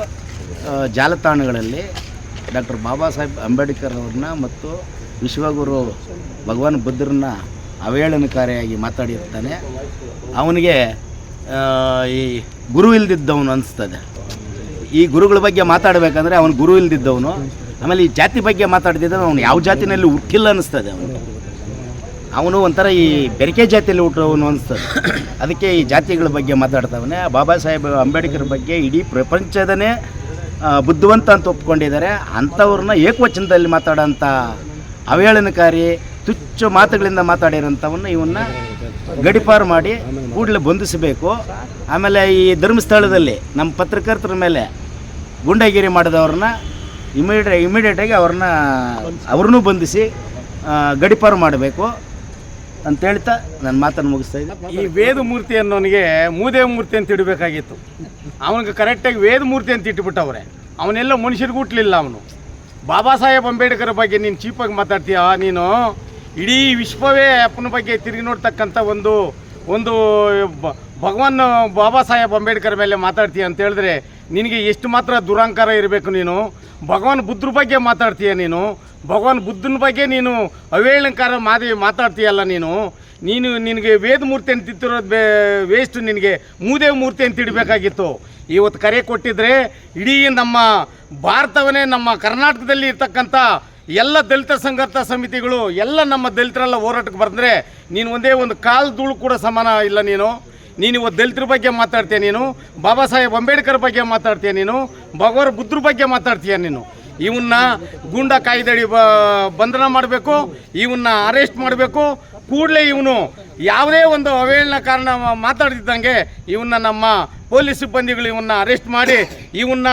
ಜಾಲತಾಣಗಳಲ್ಲಿ ಡಾಕ್ಟರ್ ಬಾಬಾ ಸಾಹೇಬ್ ಅಂಬೇಡ್ಕರ್ ಅವ್ರನ್ನ ಮತ್ತು ವಿಶ್ವಗುರು ಭಗವಾನ್ ಬುದ್ಧರನ್ನ ಅವಹೇಳನಕಾರಿಯಾಗಿ ಮಾತಾಡಿರ್ತಾನೆ. ಅವನಿಗೆ ಈ ಗುರು ಇಲ್ದಿದ್ದವನು ಅನಿಸ್ತದೆ. ಈ ಗುರುಗಳ ಬಗ್ಗೆ ಮಾತಾಡಬೇಕಂದ್ರೆ ಅವನು ಗುರು ಇಲ್ದಿದ್ದವನು. ಆಮೇಲೆ ಈ ಜಾತಿ ಬಗ್ಗೆ ಮಾತಾಡ್ತಿದ್ದ ಅವನು ಯಾವ ಜಾತಿನಲ್ಲಿ ಹುಟ್ಟಿಲ್ಲ ಅನಿಸ್ತದೆ ಅವನು. ಅವನು ಒಂಥರ ಈ ಬೆರಕೆ ಜಾತಿಯಲ್ಲಿ ಹುಟ್ಟುವನು ಅನಿಸ್ತದೆ ಅದಕ್ಕೆ ಈ ಜಾತಿಗಳ ಬಗ್ಗೆ ಮಾತಾಡ್ತಾವನೆ. ಬಾಬಾ ಸಾಹೇಬ್ ಅಂಬೇಡ್ಕರ್ ಬಗ್ಗೆ ಇಡೀ ಪ್ರಪಂಚದನೇ ಬುದ್ಧಿವಂತ ಅಂತ ಒಪ್ಕೊಂಡಿದ್ದಾರೆ. ಅಂಥವ್ರನ್ನ ಏಕವಚನದಲ್ಲಿ ಮಾತಾಡೋಂಥ ಅವಹೇಳನಕಾರಿ ತುಚ್ಚ ಮಾತುಗಳಿಂದ ಮಾತಾಡಿರೋಂಥವನ್ನ ಇವನ್ನ ಗಡಿಪಾರು ಮಾಡಿ ಕೂಡಲೇ ಬಂಧಿಸಬೇಕು. ಆಮೇಲೆ ಈ ಧರ್ಮಸ್ಥಳದಲ್ಲಿ ನಮ್ಮ ಪತ್ರಕರ್ತರ ಮೇಲೆ ಗುಂಡಗಿರಿ ಮಾಡಿದವ್ರನ್ನ ಇಮಿಡಿಯೇಟ್ ಇಮಿಡಿಯೇಟಾಗಿ ಅವ್ರನ್ನ ಅವ್ರನ್ನೂ ಬಂಧಿಸಿ ಗಡಿಪಾರು ಮಾಡಬೇಕು. ಅಂತ ಹೇಳ್ತಾ ನನ್ನ ಮಾತನ್ನು ಮುಗಿಸ್ತಾ ಇದ್ದೀನಿ. ಈ ವೇದಮೂರ್ತಿ ಅನ್ನೋನಿಗೆ ಮೂದೇವ ಮೂರ್ತಿ ಅಂತ ಇಡಬೇಕಾಗಿತ್ತು. ಅವನಿಗೆ ಕರೆಕ್ಟಾಗಿ ವೇದ ಮೂರ್ತಿ ಅಂತ ಇಟ್ಬಿಟ್ಟವ್ರೆ. ಅವನೆಲ್ಲ ಮನುಷ್ಯರಿಗೂ ಹುಟ್ಟಲಿಲ್ಲ ಅವನು. ಬಾಬಾ ಸಾಹೇಬ್ ಅಂಬೇಡ್ಕರ್ ಬಗ್ಗೆ ನೀನು ಚೀಪಾಗಿ ಮಾತಾಡ್ತೀಯ? ನೀನು ಇಡೀ ವಿಶ್ವವೇ ಅಪ್ಪನ ಬಗ್ಗೆ ತಿರುಗಿ ನೋಡ್ತಕ್ಕಂಥ ಒಂದು ಒಂದು ಭಗವಾನ್ ಬಾಬಾ ಸಾಹೇಬ್ ಅಂಬೇಡ್ಕರ್ ಮೇಲೆ ಮಾತಾಡ್ತೀಯ ಅಂತ ಹೇಳಿದ್ರೆ ನಿನಗೆ ಎಷ್ಟು ಮಾತ್ರ ದುರಂಕಾರ ಇರಬೇಕು ನೀನು? ಭಗವಾನ್ ಬುದ್ಧರ ಬಗ್ಗೆ ಮಾತಾಡ್ತೀಯ ನೀನು? ಭಗವಾನ್ ಬುದ್ಧನ ಬಗ್ಗೆ ನೀನು ಅವೇಳಂಕಾರ ಮಾದಿ ಮಾತಾಡ್ತೀಯಲ್ಲ ನೀನು? ನೀನು ನಿನಗೆ ವೇದಮೂರ್ತಿ ಅಂತ ತಿತ್ತಿರೋದು ಬೇ ವೇಸ್ಟ್ ನಿನಗೆ ಮೂದೇವ ಮೂರ್ತಿ ಅಂತ ಇಡಬೇಕಾಗಿತ್ತು. ಇವತ್ತು ಕರೆ ಕೊಟ್ಟಿದ್ರೆ ಇಡೀ ನಮ್ಮ ಭಾರತವನ್ನೇ ನಮ್ಮ ಕರ್ನಾಟಕದಲ್ಲಿ ಇರ್ತಕ್ಕಂಥ ಎಲ್ಲ ದಲಿತ ಸಂಘರ್ಷ ಸಮಿತಿಗಳು, ಎಲ್ಲ ನಮ್ಮ ದಲಿತರೆಲ್ಲ ಹೋರಾಟಕ್ಕೆ ಬಂದರೆ ನೀನು ಒಂದೇ ಒಂದು ಕಾಲು ಧೂಳು ಕೂಡ ಸಮಾನ ಇಲ್ಲ ನೀನು. ನೀನು ಇವತ್ತು ದಲಿತರ ಬಗ್ಗೆ ಮಾತಾಡ್ತೀಯ ನೀನು, ಬಾಬಾ ಸಾಹೇಬ್ ಅಂಬೇಡ್ಕರ್ ಬಗ್ಗೆ ಮಾತಾಡ್ತೀಯ ನೀನು, ಭಗವಾನ್ ಬುದ್ಧರ ಬಗ್ಗೆ ಮಾತಾಡ್ತೀಯ ನೀನು. ಇವನ್ನ ಗೂಂಡ ಕಾಯ್ದೆಡಿ ಬಂಧನ ಮಾಡಬೇಕು, ಇವನ್ನ ಅರೆಸ್ಟ್ ಮಾಡಬೇಕು. ಕೂಡಲೇ ಇವನು ಯಾವುದೇ ಒಂದು ಅವಹೇಳನ ಕಾರಣ ಮಾತಾಡ್ತಿದ್ದಂಗೆ ಇವನ್ನ ನಮ್ಮ ಪೊಲೀಸ್ ಸಿಬ್ಬಂದಿಗಳು ಇವನ್ನ ಅರೆಸ್ಟ್ ಮಾಡಿ, ಇವನ್ನ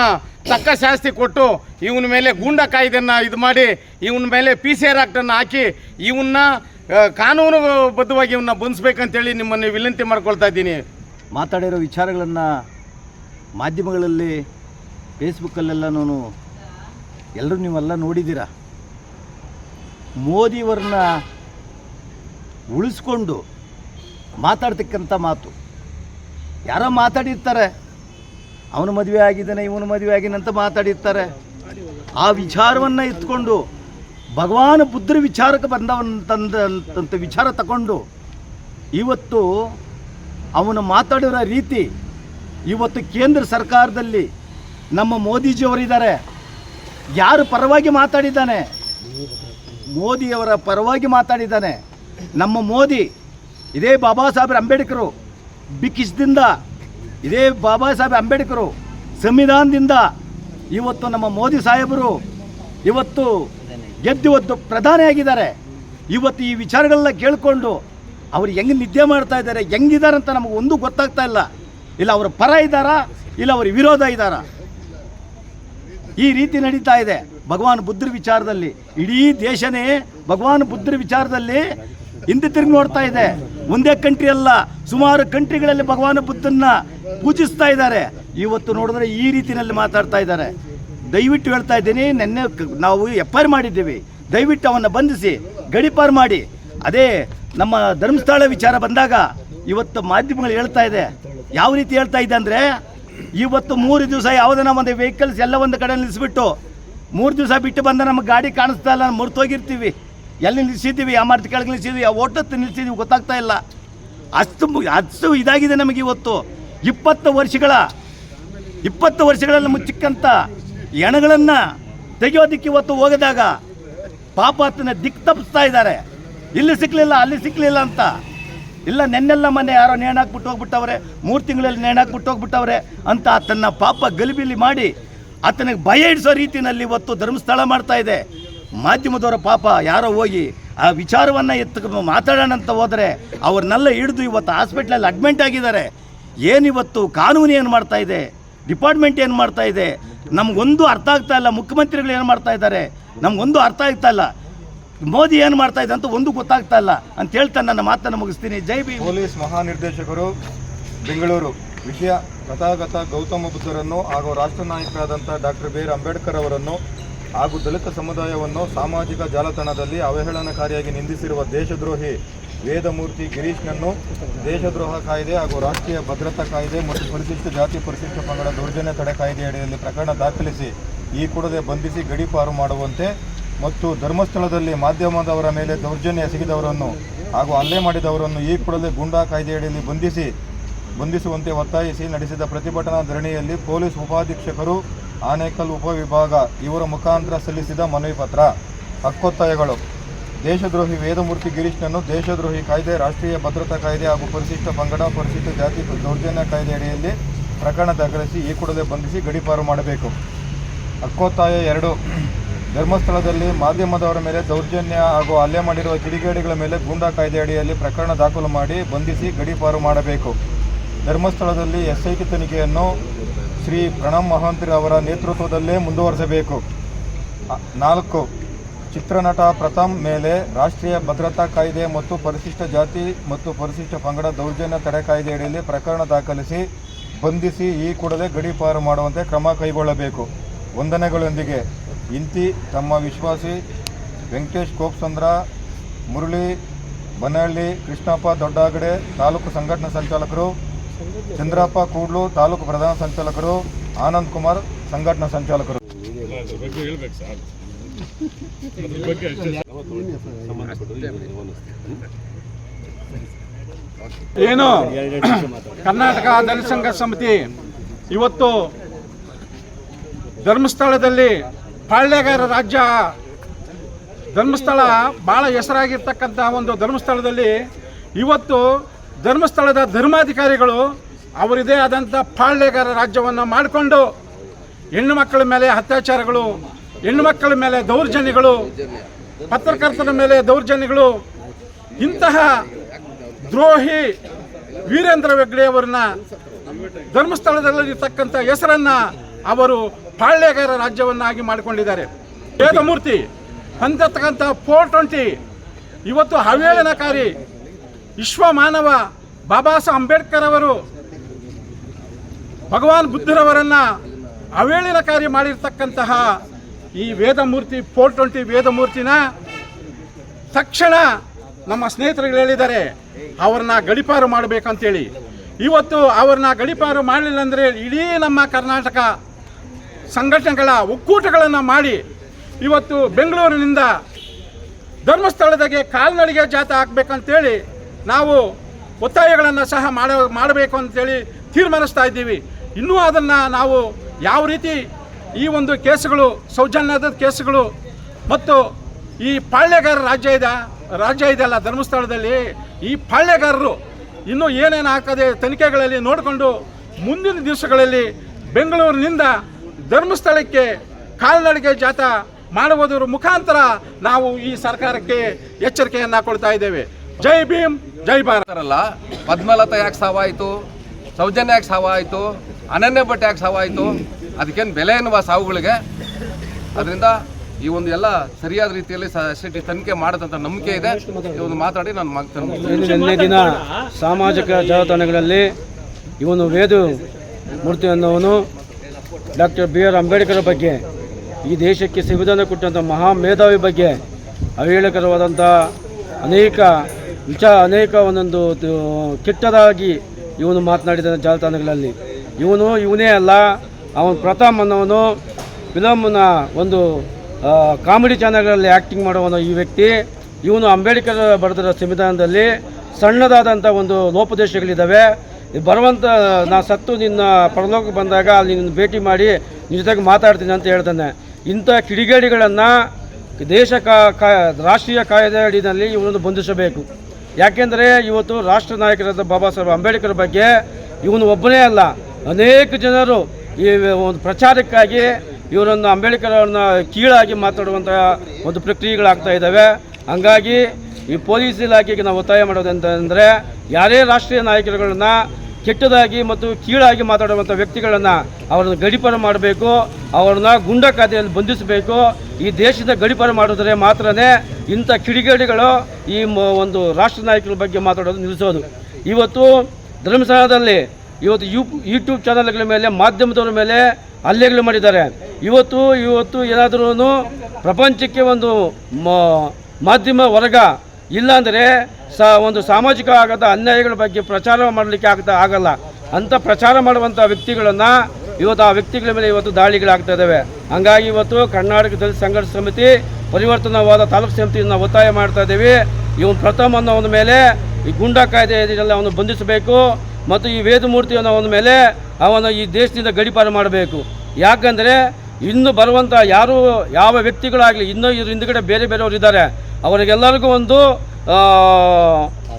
ತಕ್ಕ ಶಾಸ್ತಿ ಕೊಟ್ಟು, ಇವನ ಮೇಲೆ ಗೂಂಡ ಕಾಯ್ದೆಯನ್ನು ಇದು ಮಾಡಿ, ಇವನ ಮೇಲೆ ಪಿ ಸಿ ಆರ್ ಆ್ಯಕ್ಟನ್ನು ಹಾಕಿ, ಇವನ್ನ ಕಾನೂನು ಬದ್ಧವಾಗಿ ಇವನ್ನ ಬಂಧಿಸ್ಬೇಕಂತೇಳಿ ನಿಮ್ಮನ್ನು ವಿನಂತಿ ಮಾಡ್ಕೊಳ್ತಾ ಇದ್ದೀನಿ. ಮಾತಾಡಿರೋ ವಿಚಾರಗಳನ್ನು ಮಾಧ್ಯಮಗಳಲ್ಲಿ ಫೇಸ್ಬುಕ್ಕಲ್ಲೆಲ್ಲನೂ ಎಲ್ಲರೂ ನೀವೆಲ್ಲ ನೋಡಿದ್ದೀರ? ಮೋದಿಯವ್ರನ್ನ ಉಳಿಸ್ಕೊಂಡು ಮಾತಾಡ್ತಕ್ಕಂಥ ಮಾತು. ಯಾರೋ ಮಾತಾಡಿರ್ತಾರೆ? ಅವನು ಮದುವೆ ಆಗಿದ್ದಾನೆ, ಇವನು ಮದುವೆ ಆಗಿನಂತ ಮಾತಾಡಿರ್ತಾರೆ. ಆ ವಿಚಾರವನ್ನು ಎತ್ಕೊಂಡು ಭಗವಾನ್ ಬುದ್ಧರ ವಿಚಾರಕ್ಕೆ ಬಂದವಂತಂದಂತ ವಿಚಾರ ತಗೊಂಡು ಇವತ್ತು ಅವನು ಮಾತಾಡಿರೋ ರೀತಿ ಇವತ್ತು ಕೇಂದ್ರ ಸರ್ಕಾರದಲ್ಲಿ ನಮ್ಮ ಮೋದಿಜಿಯವರಿದ್ದಾರೆ. ಯಾರು ಪರವಾಗಿ ಮಾತಾಡಿದ್ದಾನೆ? ಮೋದಿಯವರ ಪರವಾಗಿ ಮಾತಾಡಿದ್ದಾನೆ. ನಮ್ಮ ಮೋದಿ, ಇದೇ ಬಾಬಾ ಸಾಹೇಬ್ ಅಂಬೇಡ್ಕರು ಬಿಕ್ಕಿಸ್ದಿಂದ ಇದೇ ಬಾಬಾ ಸಾಹೇಬ್ ಅಂಬೇಡ್ಕರು, ಸಂವಿಧಾನದಿಂದ ಇವತ್ತು ನಮ್ಮ ಮೋದಿ ಸಾಹೇಬರು ಇವತ್ತು ಗೆದ್ದು ಪ್ರಧಾನಿಯಾಗಿದ್ದಾರೆ ಇವತ್ತು ಈ ವಿಚಾರಗಳನ್ನ ಕೇಳಿಕೊಂಡು ಅವರು ಹೆಂಗೆ ನಿದ್ದೆ ಮಾಡ್ತಾ ಇದ್ದಾರೆ, ಹೆಂಗಿದ್ದಾರೆ ಅಂತ ನಮಗೆ ಒಂದು ಗೊತ್ತಾಗ್ತಾ ಇಲ್ಲ. ಇಲ್ಲ, ಅವರು ಪರ ಇದ್ದಾರಾ, ಇಲ್ಲ, ಅವರು ವಿರೋಧ ಇದ್ದಾರಾ? ಈ ರೀತಿ ನಡೀತಾ ಇದೆ. ಭಗವಾನ್ ಬುದ್ಧರ ವಿಚಾರದಲ್ಲಿ, ಇಡೀ ದೇಶನೇ ಭಗವಾನ್ ಬುದ್ಧರ ವಿಚಾರದಲ್ಲಿ ಹಿಂದೆ ತಿರುಗಿ ನೋಡ್ತಾ ಇದೆ. ಒಂದೇ ಕಂಟ್ರಿ ಅಲ್ಲ, ಸುಮಾರು ಕಂಟ್ರಿಗಳಲ್ಲಿ ಭಗವಾನ್ ಬುದ್ಧನ್ನ ಪೂಜಿಸ್ತಾ ಇದ್ದಾರೆ. ಇವತ್ತು ನೋಡಿದ್ರೆ ಈ ರೀತಿಯಲ್ಲಿ ಮಾತಾಡ್ತಾ ಇದ್ದಾರೆ. ದಯವಿಟ್ಟು ಹೇಳ್ತಾ ಇದ್ದೀನಿ, ನಿನ್ನೆ ನಾವು ಎಫ್ ಐ ಆರ್ ಮಾಡಿದ್ದೀವಿ. ದಯವಿಟ್ಟು ಅವನ್ನ ಬಂಧಿಸಿ, ಗಡಿಪಾರು ಮಾಡಿ. ಅದೇ ನಮ್ಮ ಧರ್ಮಸ್ಥಳ ವಿಚಾರ ಬಂದಾಗ ಇವತ್ತು ಮಾಧ್ಯಮಗಳು ಹೇಳ್ತಾ ಇದೆ. ಯಾವ ರೀತಿ ಹೇಳ್ತಾ ಇದೆ ಅಂದರೆ ಇವತ್ತು ಮೂರು ದಿವಸ ಯಾವುದನ್ನ ಒಂದು ವೆಹಿಕಲ್ಸ್ ಎಲ್ಲ ಒಂದು ಕಡೆ ನಿಲ್ಲಿಸ್ಬಿಟ್ಟು ಮೂರು ದಿವಸ ಬಿಟ್ಟು ಬಂದ ನಮಗೆ ಗಾಡಿ ಕಾಣಿಸ್ತಾ ಇಲ್ಲ ಮುರ್ತೋಗಿರ್ತೀವಿ. ಎಲ್ಲಿ ನಿಲ್ಸಿದ್ದೀವಿ? ಯಾವ ಮಾರ್ತಿ ಕೆಳಗೆ ನಿಲ್ಲಿಸಿದ್ವಿ ಯಾವ ಓಟತ್ತು ನಿಲ್ಲಿಸಿದ್ವಿ ಗೊತ್ತಾಗ್ತಾ ಇಲ್ಲ. ಅಷ್ಟು ಅಷ್ಟು ಇದಾಗಿದೆ ನಮಗೆ ಇವತ್ತು. ಇಪ್ಪತ್ತು ವರ್ಷಗಳ, ಇಪ್ಪತ್ತು ವರ್ಷಗಳಲ್ಲಿ ಮುಚ್ಚಿಕ್ಕಂಥ ಹೆಣಗಳನ್ನು ತೆಗೆಯೋದಕ್ಕೆ ಇವತ್ತು ಹೋಗಿದಾಗ ಪಾಪ ಆತನ ದಿಕ್ ತಪ್ಪಿಸ್ತಾ ಇದ್ದಾರೆ. ಇಲ್ಲಿ ಸಿಕ್ಕಲಿಲ್ಲ ಅಲ್ಲಿ ಸಿಕ್ಕಲಿಲ್ಲ ಅಂತ. ಇಲ್ಲ, ನೆನ್ನೆಲ್ಲ ಮನೆ ಯಾರೋ ನೇಣಾಕ್ಬಿಟ್ಟು ಹೋಗ್ಬಿಟ್ಟವ್ರೆ, ಮೂರು ತಿಂಗಳಲ್ಲಿ ನೇಣಾಕ್ಬಿಟ್ಟು ಹೋಗ್ಬಿಟ್ಟವ್ರೆ ಅಂತ ತನ್ನ ಪಾಪ ಗಲಿಬಿಲಿ ಮಾಡಿ ಆತನಿಗೆ ಭಯ ಇಡಿಸೋ ರೀತಿಯಲ್ಲಿ ಇವತ್ತು ಧರ್ಮಸ್ಥಳ ಮಾಡ್ತಾ ಇದೆ. ಮಾಧ್ಯಮದವರ ಪಾಪ ಯಾರೋ ಹೋಗಿ ಆ ವಿಚಾರವನ್ನು ಎತ್ತು ಮಾತಾಡೋಣ ಅಂತ ಹೋದರೆ ಅವ್ರನ್ನೆಲ್ಲ ಹಿಡಿದು ಇವತ್ತು ಹಾಸ್ಪಿಟ್ಲಲ್ಲಿ ಅಡ್ಮಿಂಟ್ ಆಗಿದ್ದಾರೆ. ಏನಿವತ್ತು ಕಾನೂನು ಏನು ಮಾಡ್ತಾ ಇದೆ? ಡಿಪಾರ್ಟ್ಮೆಂಟ್ ಏನು ಮಾಡ್ತಾ ಇದೆ? ನಮಗೊಂದು ಅರ್ಥ ಆಗ್ತಾ ಇಲ್ಲ, ಮುಖ್ಯಮಂತ್ರಿಗಳು ಏನು ಮಾಡ್ತಾ ಇದ್ದಾರೆ? ನಮಗೊಂದು ಅರ್ಥ ಆಗ್ತಾ ಇಲ್ಲ. ಮೋದಿ ಏನು ಮಾಡ್ತಾ ಇದೆ ಅಂತ ಒಂದು ಗೊತ್ತಾಗ್ತಾ ಇಲ್ಲ ಅಂತ ಹೇಳ್ತಾ ನನ್ನ ಮಾತನ್ನು ಮುಗಿಸ್ತೀನಿ. ಜೈ ಬಿ ಪೊಲೀಸ್ ಮಹಾನಿರ್ದೇಶಕರು, ಬೆಂಗಳೂರು. ವಿಷಯ ಕಥಾಗತ ಗೌತಮ ಬುದ್ಧರನ್ನು ಹಾಗೂ ರಾಷ್ಟ್ರ ನಾಯಕರಾದಂಥ ಡಾಕ್ಟರ್ ಬಿ ಅಂಬೇಡ್ಕರ್ ಅವರನ್ನು ಹಾಗೂ ದಲಿತ ಸಮುದಾಯವನ್ನು ಸಾಮಾಜಿಕ ಜಾಲತಾಣದಲ್ಲಿ ಅವಹೇಳನಕಾರಿಯಾಗಿ ನಿಂದಿಸಿರುವ ದೇಶದ್ರೋಹಿ ವೇದಮೂರ್ತಿ ಗಿರೀಶ್ನನ್ನು ದೇಶದ್ರೋಹ ಕಾಯ್ದೆ ಹಾಗೂ ರಾಷ್ಟ್ರೀಯ ಭದ್ರತಾ ಕಾಯ್ದೆ ಮತ್ತು ಪರಿಶಿಷ್ಟ ಜಾತಿ ಪರಿಶಿಷ್ಟ ಪಂಗಡ ದೌರ್ಜನ್ಯ ತಡೆ ಕಾಯ್ದೆ ಅಡಿಯಲ್ಲಿ ಪ್ರಕರಣ ದಾಖಲಿಸಿ ಈ ಕೂಡಲೇ ಬಂಧಿಸಿ ಗಡೀಪಾರು ಮಾಡುವಂತೆ ಮತ್ತು ಧರ್ಮಸ್ಥಳದಲ್ಲಿ ಮಾಧ್ಯಮದವರ ಮೇಲೆ ದೌರ್ಜನ್ಯ ಎಸಗಿದವರನ್ನು ಹಾಗೂ ಹಲ್ಲೆ ಮಾಡಿದವರನ್ನು ಈ ಕೂಡಲೇ ಗೂಂಡಾ ಕಾಯ್ದೆಯಡಿಯಲ್ಲಿ ಬಂಧಿಸಿ, ಬಂಧಿಸುವಂತೆ ಒತ್ತಾಯಿಸಿ ನಡೆಸಿದ ಪ್ರತಿಭಟನಾ ಧರಣಿಯಲ್ಲಿ ಪೊಲೀಸ್ ಉಪಾಧೀಕ್ಷಕರು, ಆನೇಕಲ್ ಉಪವಿಭಾಗ, ಇವರ ಮುಖಾಂತರ ಸಲ್ಲಿಸಿದ ಮನವಿ ಪತ್ರ ಹಕ್ಕೊತ್ತಾಯಗಳು. ದೇಶದ್ರೋಹಿ ವೇದಮೂರ್ತಿ ಗಿರೀಶ್ನನ್ನು ದೇಶದ್ರೋಹಿ ಕಾಯ್ದೆ, ರಾಷ್ಟ್ರೀಯ ಭದ್ರತಾ ಕಾಯ್ದೆ ಹಾಗೂ ಪರಿಶಿಷ್ಟ ಪಂಗಡ ಪರಿಶಿಷ್ಟ ಜಾತಿ ದೌರ್ಜನ್ಯ ಕಾಯ್ದೆ ಅಡಿಯಲ್ಲಿ ಪ್ರಕರಣ ದಾಖಲಿಸಿ ಈ ಕೂಡಲೇ ಬಂಧಿಸಿ ಗಡೀಪಾರು ಮಾಡಬೇಕು. ಹಕ್ಕೊತ್ತಾಯ ಎರಡು. ಧರ್ಮಸ್ಥಳದಲ್ಲಿ ಮಾಧ್ಯಮದವರ ಮೇಲೆ ದೌರ್ಜನ್ಯ ಹಾಗೂ ಹಲ್ಲೆ ಮಾಡಿರುವ ಕಿಡಿಗೇಡಿಗಳ ಮೇಲೆ ಗೂಂಡಾ ಕಾಯ್ದೆ ಅಡಿಯಲ್ಲಿ ಪ್ರಕರಣ ದಾಖಲು ಮಾಡಿ ಬಂಧಿಸಿ ಗಡೀಪಾರು ಮಾಡಬೇಕು. ಧರ್ಮಸ್ಥಳದಲ್ಲಿ ಎಸ್ಐಟಿ ತನಿಖೆಯನ್ನು ಶ್ರೀ ಪ್ರಣಬ್ ಮಹಾಂತ್ರಿ ಅವರ ನೇತೃತ್ವದಲ್ಲೇ ಮುಂದುವರಿಸಬೇಕು. ನಾಲ್ಕು. ಚಿತ್ರನಟ ಪ್ರಥಮ್ ಮೇಲೆ ರಾಷ್ಟ್ರೀಯ ಭದ್ರತಾ ಕಾಯ್ದೆ ಮತ್ತು ಪರಿಶಿಷ್ಟ ಜಾತಿ ಮತ್ತು ಪರಿಶಿಷ್ಟ ಪಂಗಡ ದೌರ್ಜನ್ಯ ತಡೆ ಕಾಯ್ದೆ ಅಡಿಯಲ್ಲಿ ಪ್ರಕರಣ ದಾಖಲಿಸಿ ಬಂಧಿಸಿ ಈ ಕೂಡಲೇ ಗಡೀಪಾರು ಮಾಡುವಂತೆ ಕ್ರಮ ಕೈಗೊಳ್ಳಬೇಕು. ವಂದನೆಗಳೊಂದಿಗೆ. ಇಂತಿ ತಮ್ಮ ವಿಶ್ವಾಸಿ ವೆಂಕಟೇಶ್ ಕೋಪ್ಸಂದ್ರ ಮುರಳಿ, ಬನಹಳ್ಳಿ, ಕೃಷ್ಣಪ್ಪ ದೊಡ್ಡಾಗಡೆ ತಾಲೂಕು ಸಂಘಟನಾ ಸಂಚಾಲಕರು, ಚಂದ್ರಪ್ಪ ಕೂಡ್ಲು ತಾಲೂಕು ಪ್ರಧಾನ ಸಂಚಾಲಕರು, ಆನಂದ್ ಕುಮಾರ್ ಸಂಘಟನಾ ಸಂಚಾಲಕರು. ಏನು? ಕರ್ನಾಟಕ ದಲಿತ ಸಂಘ ಸಮಿತಿ ಇವತ್ತು ಧರ್ಮಸ್ಥಳದಲ್ಲಿ ಪಾಳ್ಯಗಾರ ರಾಜ್ಯ ಧರ್ಮಸ್ಥಳ ಭಾಳ ಹೆಸರಾಗಿರ್ತಕ್ಕಂಥ ಒಂದು ಧರ್ಮಸ್ಥಳದಲ್ಲಿ ಇವತ್ತು ಧರ್ಮಸ್ಥಳದ ಧರ್ಮಾಧಿಕಾರಿಗಳು ಅವರಿದೇ ಆದಂಥ ಪಾಳ್ಯಗಾರ ರಾಜ್ಯವನ್ನು ಮಾಡಿಕೊಂಡು ಹೆಣ್ಣು ಮಕ್ಕಳ ಮೇಲೆ ಅತ್ಯಾಚಾರಗಳು, ಹೆಣ್ಣು ಮಕ್ಕಳ ಮೇಲೆ ದೌರ್ಜನ್ಯಗಳು, ಪತ್ರಕರ್ತರ ಮೇಲೆ ದೌರ್ಜನ್ಯಗಳು, ಇಂತಹ ದ್ರೋಹಿ ವೀರೇಂದ್ರ ಹೆಗ್ಡೆ ಅವರನ್ನ ಧರ್ಮಸ್ಥಳದಲ್ಲಿರ್ತಕ್ಕಂಥ ಹೆಸರನ್ನ ಅವರು ಪಾಳ್ಯಗಾರ ರಾಜ್ಯವನ್ನಾಗಿ ಮಾಡಿಕೊಂಡಿದ್ದಾರೆ. ವೇದಮೂರ್ತಿ, ಅಂತಕ್ಕಂಥ ಫೋರ್ ಟ್ವೆಂಟಿ, ಇವತ್ತು ಅವೇಳನಕಾರಿ ವಿಶ್ವ ಮಾನವ ಬಾಬಾ ಸಾಹೇಬ್ ಅಂಬೇಡ್ಕರ್ ಅವರು ಭಗವಾನ್ ಬುದ್ಧರವರನ್ನ ಅವೇಳನಕಾರಿ ಮಾಡಿರ್ತಕ್ಕಂತಹ ಈ ವೇದಮೂರ್ತಿ, ಫೋರ್ ಟ್ವೆಂಟಿ ವೇದಮೂರ್ತಿನ ತಕ್ಷಣ ನಮ್ಮ ಸ್ನೇಹಿತರುಗಳು ಹೇಳಿದ್ದಾರೆ, ಅವ್ರನ್ನ ಗಡಿಪಾರು ಮಾಡಬೇಕಂತೇಳಿ. ಇವತ್ತು ಅವ್ರನ್ನ ಗಡಿಪಾರು ಮಾಡಲಿಲ್ಲ ಅಂದರೆ ಇಡೀ ನಮ್ಮ ಕರ್ನಾಟಕ ಸಂಘಟನೆಗಳ ಒಕ್ಕೂಟಗಳನ್ನು ಮಾಡಿ ಇವತ್ತು ಬೆಂಗಳೂರಿನಿಂದ ಧರ್ಮಸ್ಥಳದಾಗೆ ಕಾಲ್ನಡಿಗೆ ಜಾತ ಹಾಕ್ಬೇಕಂತೇಳಿ ನಾವು ಒತ್ತಾಯಗಳನ್ನು ಸಹ ಮಾಡ, ಮಾಡಬೇಕು ಅಂತೇಳಿ ತೀರ್ಮಾನಿಸ್ತಾ ಇದ್ದೀವಿ. ಇನ್ನೂ ಅದನ್ನು ನಾವು ಯಾವ ರೀತಿ ಈ ಒಂದು ಕೇಸುಗಳು, ಸೌಜನ್ಯದ ಕೇಸುಗಳು ಮತ್ತು ಈ ಪಾಳ್ಯಗಾರ ರಾಜ್ಯ ಇದೆ, ರಾಜ್ಯ ಇದೆಯಲ್ಲ ಧರ್ಮಸ್ಥಳದಲ್ಲಿ, ಈ ಪಾಳ್ಯಗಾರರು ಇನ್ನೂ ಏನೇನು ಹಾಕದೆ ತನಿಖೆಗಳಲ್ಲಿ ನೋಡಿಕೊಂಡು ಮುಂದಿನ ದಿವಸಗಳಲ್ಲಿ ಬೆಂಗಳೂರಿನಿಂದ ಧರ್ಮಸ್ಥಳಕ್ಕೆ ಕಾಲ್ನಡಿಗೆ ಜಾಥಾ ಮಾಡುವುದರ ಮುಖಾಂತರ ನಾವು ಈ ಸರ್ಕಾರಕ್ಕೆ ಎಚ್ಚರಿಕೆಯನ್ನು ಕೊಡ್ತಾ ಇದ್ದೇವೆ. ಜೈ ಭೀಮ್ ಜೈ ಭಾರತರಲ್ಲ ಪದ್ಮಲತಾ ಯಾಕೆ ಸಾವಾಯಿತು ಸೌಜನ್ಯ ಯಾಕೆ ಸಾವಾಯಿತು ಅನನ್ಯ ಭಟ್ ಯಾಕೆ ಸಾವಾಯಿತು ಅದಕ್ಕೇನು ಬೆಲೆ ಎನ್ನುವ ಸಾವುಗಳಿಗೆ? ಅದರಿಂದ ಈ ಒಂದು ಎಲ್ಲ ಸರಿಯಾದ ರೀತಿಯಲ್ಲಿ ಸಿಟಿ ತನಿಖೆ ಮಾಡದಂತ ನಂಬಿಕೆ ಇದೆ. ಈ ಒಂದು ಮಾತಾಡಿ ನಾನು ಮಾತಾಡ್ತೀನಿ ನಿನ್ನೆ ದಿನ ಸಾಮಾಜಿಕ ಜಾಲತಾಣಗಳಲ್ಲಿ ಇವನು ವೇದು ಮೂರ್ತಿ ಅನ್ನೋವನು ಡಾಕ್ಟರ್ ಬಿ ಆರ್ ಅಂಬೇಡ್ಕರ್ ಬಗ್ಗೆ, ಈ ದೇಶಕ್ಕೆ ಸಂವಿಧಾನ ಕೊಟ್ಟಂಥ ಮಹಾ ಮೇಧಾವಿ ಬಗ್ಗೆ ಅವಹೇಳಕರವಾದಂಥ ಅನೇಕ ವಿಚಾರ, ಅನೇಕ ಒಂದೊಂದು ಕೆಟ್ಟದಾಗಿ ಇವನು ಮಾತನಾಡಿದ ಜಾಲತಾಣಗಳಲ್ಲಿ. ಇವನು ಇವನೇ ಅಲ್ಲ, ಅವನು ಪ್ರಥಮ ಅನ್ನೋನು ಫಿಲಮ್ನ ಒಂದು ಕಾಮಿಡಿ ಚಾನಲ್ಗಳಲ್ಲಿ ಆ್ಯಕ್ಟಿಂಗ್ ಮಾಡುವನು ಈ ವ್ಯಕ್ತಿ. ಇವನು ಅಂಬೇಡ್ಕರ್ ಬರೆದಿರೋ ಸಂವಿಧಾನದಲ್ಲಿ ಸಣ್ಣದಾದಂಥ ಒಂದು ಲೋಪದೇಶಗಳಿದ್ದಾವೆ ಬರುವಂಥ ನಾ ಸತ್ತು ನಿನ್ನ ಪರಲೋಕ ಬಂದಾಗ ಅಲ್ಲಿ ನಿನ್ನ ಭೇಟಿ ಮಾಡಿ ನಿನ್ನ ಜೊತೆಗೆ ಮಾತಾಡ್ತೀನಿ ಅಂತ ಹೇಳ್ತಾನೆ. ಇಂಥ ಕಿಡಿಗೇಡಿಗಳನ್ನು ದೇಶ ಕಾ ರಾಷ್ಟ್ರೀಯ ಕಾಯ್ದೆ ಅಡಿನಲ್ಲಿ ಇವನನ್ನು ಬಂಧಿಸಬೇಕು. ಯಾಕೆಂದರೆ ಇವತ್ತು ರಾಷ್ಟ್ರ ನಾಯಕರಾದ ಬಾಬಾ ಸಾಹೇಬ್ ಅಂಬೇಡ್ಕರ್ ಬಗ್ಗೆ ಇವನು ಒಬ್ಬನೇ ಅಲ್ಲ. ಅನೇಕ ಜನರು ಈ ಒಂದು ಪ್ರಚಾರಕ್ಕಾಗಿ ಇವರನ್ನು ಅಂಬೇಡ್ಕರ್ ಅವ್ರನ್ನ ಕೀಳಾಗಿ ಮಾತಾಡುವಂಥ ಒಂದು ಪ್ರಕ್ರಿಯೆಗಳಾಗ್ತಾ ಇದ್ದಾವೆ. ಹಂಗಾಗಿ ಈ ಪೊಲೀಸ್ ಇಲಾಖೆಗೆ ನಾವು ಒತ್ತಾಯ ಮಾಡೋದಂತಂದರೆ ಯಾರೇ ರಾಷ್ಟ್ರೀಯ ನಾಯಕರುಗಳನ್ನ ಕೆಟ್ಟದಾಗಿ ಮತ್ತು ಕೀಳಾಗಿ ಮಾತಾಡುವಂಥ ವ್ಯಕ್ತಿಗಳನ್ನು ಅವರನ್ನು ಗಡಿಪಾರು ಮಾಡಬೇಕು, ಅವರನ್ನ ಗುಂಡ ಖಾತೆಯಲ್ಲಿ ಬಂಧಿಸಬೇಕು. ಈ ದೇಶದ ಗಡಿಪಾರು ಮಾಡಿದ್ರೆ ಮಾತ್ರನೇ ಇಂಥ ಕಿಡಿಗೇಡಿಗಳು ಈ ಒಂದು ರಾಷ್ಟ್ರ ನಾಯಕರ ಬಗ್ಗೆ ಮಾತಾಡೋದು ನಿಲ್ಲಿಸೋದು. ಇವತ್ತು ಧರ್ಮಸ್ಥಳದಲ್ಲಿ ಇವತ್ತು ಯೂ ಯೂಟ್ಯೂಬ್ ಚಾನಲ್ಗಳ ಮೇಲೆ, ಮಾಧ್ಯಮದವರ ಮೇಲೆ ಹಲ್ಲೆಗಳು ಮಾಡಿದ್ದಾರೆ. ಇವತ್ತು ಇವತ್ತು ಏನಾದರೂ ಪ್ರಪಂಚಕ್ಕೆ ಒಂದು ಮಾಧ್ಯಮ ವರ್ಗ ಇಲ್ಲಾಂದರೆ ಸ ಒಂದು ಸಾಮಾಜಿಕ ಆಗದ ಅನ್ಯಾಯಗಳ ಬಗ್ಗೆ ಪ್ರಚಾರ ಮಾಡಲಿಕ್ಕೆ ಆಗ್ತಾ ಆಗಲ್ಲ. ಅಂಥ ಪ್ರಚಾರ ಮಾಡುವಂಥ ವ್ಯಕ್ತಿಗಳನ್ನು ಇವತ್ತು ಆ ವ್ಯಕ್ತಿಗಳ ಮೇಲೆ ಇವತ್ತು ದಾಳಿಗಳಾಗ್ತಾ ಇದ್ದಾವೆ ಹಂಗಾಗಿ ಇವತ್ತು ಕರ್ನಾಟಕ ದಲಿತ ಸಂಘರ್ಷ ಸಮಿತಿ, ಪರಿವರ್ತನವಾದ ತಾಲೂಕು ಸಮಿತಿಯನ್ನು ಒತ್ತಾಯ ಮಾಡ್ತಾ ಇದ್ದೀವಿ. ಇವನು ಪ್ರಥಮ ಅನ್ನೋವನ ಮೇಲೆ ಈ ಗುಂಡಾ ಕಾಯ್ದೆ ಇದೆಲ್ಲ ಅವನು ಬಂಧಿಸಬೇಕು ಮತ್ತು ಈ ವೇದಮೂರ್ತಿ ಅನ್ನೋವನ ಮೇಲೆ ಅವನು ಈ ದೇಶದಿಂದ ಗಡಿಪಾರು ಮಾಡಬೇಕು. ಯಾಕಂದರೆ ಇನ್ನು ಬರುವಂಥ ಯಾರು ಯಾವ ವ್ಯಕ್ತಿಗಳಾಗಲಿ, ಇನ್ನೂ ಇದ್ರ ಹಿಂದ್ಗಡೆ ಬೇರೆ ಬೇರೆಯವರು ಇದ್ದಾರೆ. ಅವರಿಗೆಲ್ಲರಿಗೂ ಒಂದು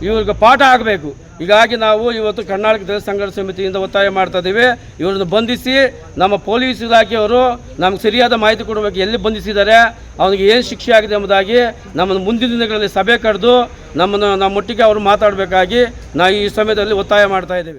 ಇವ್ರಿಗೆ ಪಾಠ ಆಗಬೇಕು. ಹೀಗಾಗಿ ನಾವು ಇವತ್ತು ಕರ್ನಾಟಕ ದಲಿತ ಸಂಘರ್ಷ ಸಮಿತಿಯಿಂದ ಒತ್ತಾಯ ಮಾಡ್ತಾ ಇದ್ದೀವಿ ಇವರನ್ನು ಬಂಧಿಸಿ ನಮ್ಮ ಪೊಲೀಸ್ ಇಲಾಖೆಯವರು ನಮ್ಗೆ ಸರಿಯಾದ ಮಾಹಿತಿ ಕೊಡಬೇಕು. ಎಲ್ಲಿ ಬಂಧಿಸಿದ್ದಾರೆ, ಅವನಿಗೆ ಏನು ಶಿಕ್ಷೆ ಆಗಿದೆ ಎಂಬುದಾಗಿ ನಮ್ಮನ್ನು ಮುಂದಿನ ದಿನಗಳಲ್ಲಿ ಸಭೆ ಕರೆದು ನಮ್ಮನ್ನು, ನಮ್ಮ ಒಟ್ಟಿಗೆ ಅವರು ಮಾತಾಡಬೇಕಾಗಿ ನಾವು ಈ ಸಮಯದಲ್ಲಿ ಒತ್ತಾಯ ಮಾಡ್ತಾ ಇದ್ದೀವಿ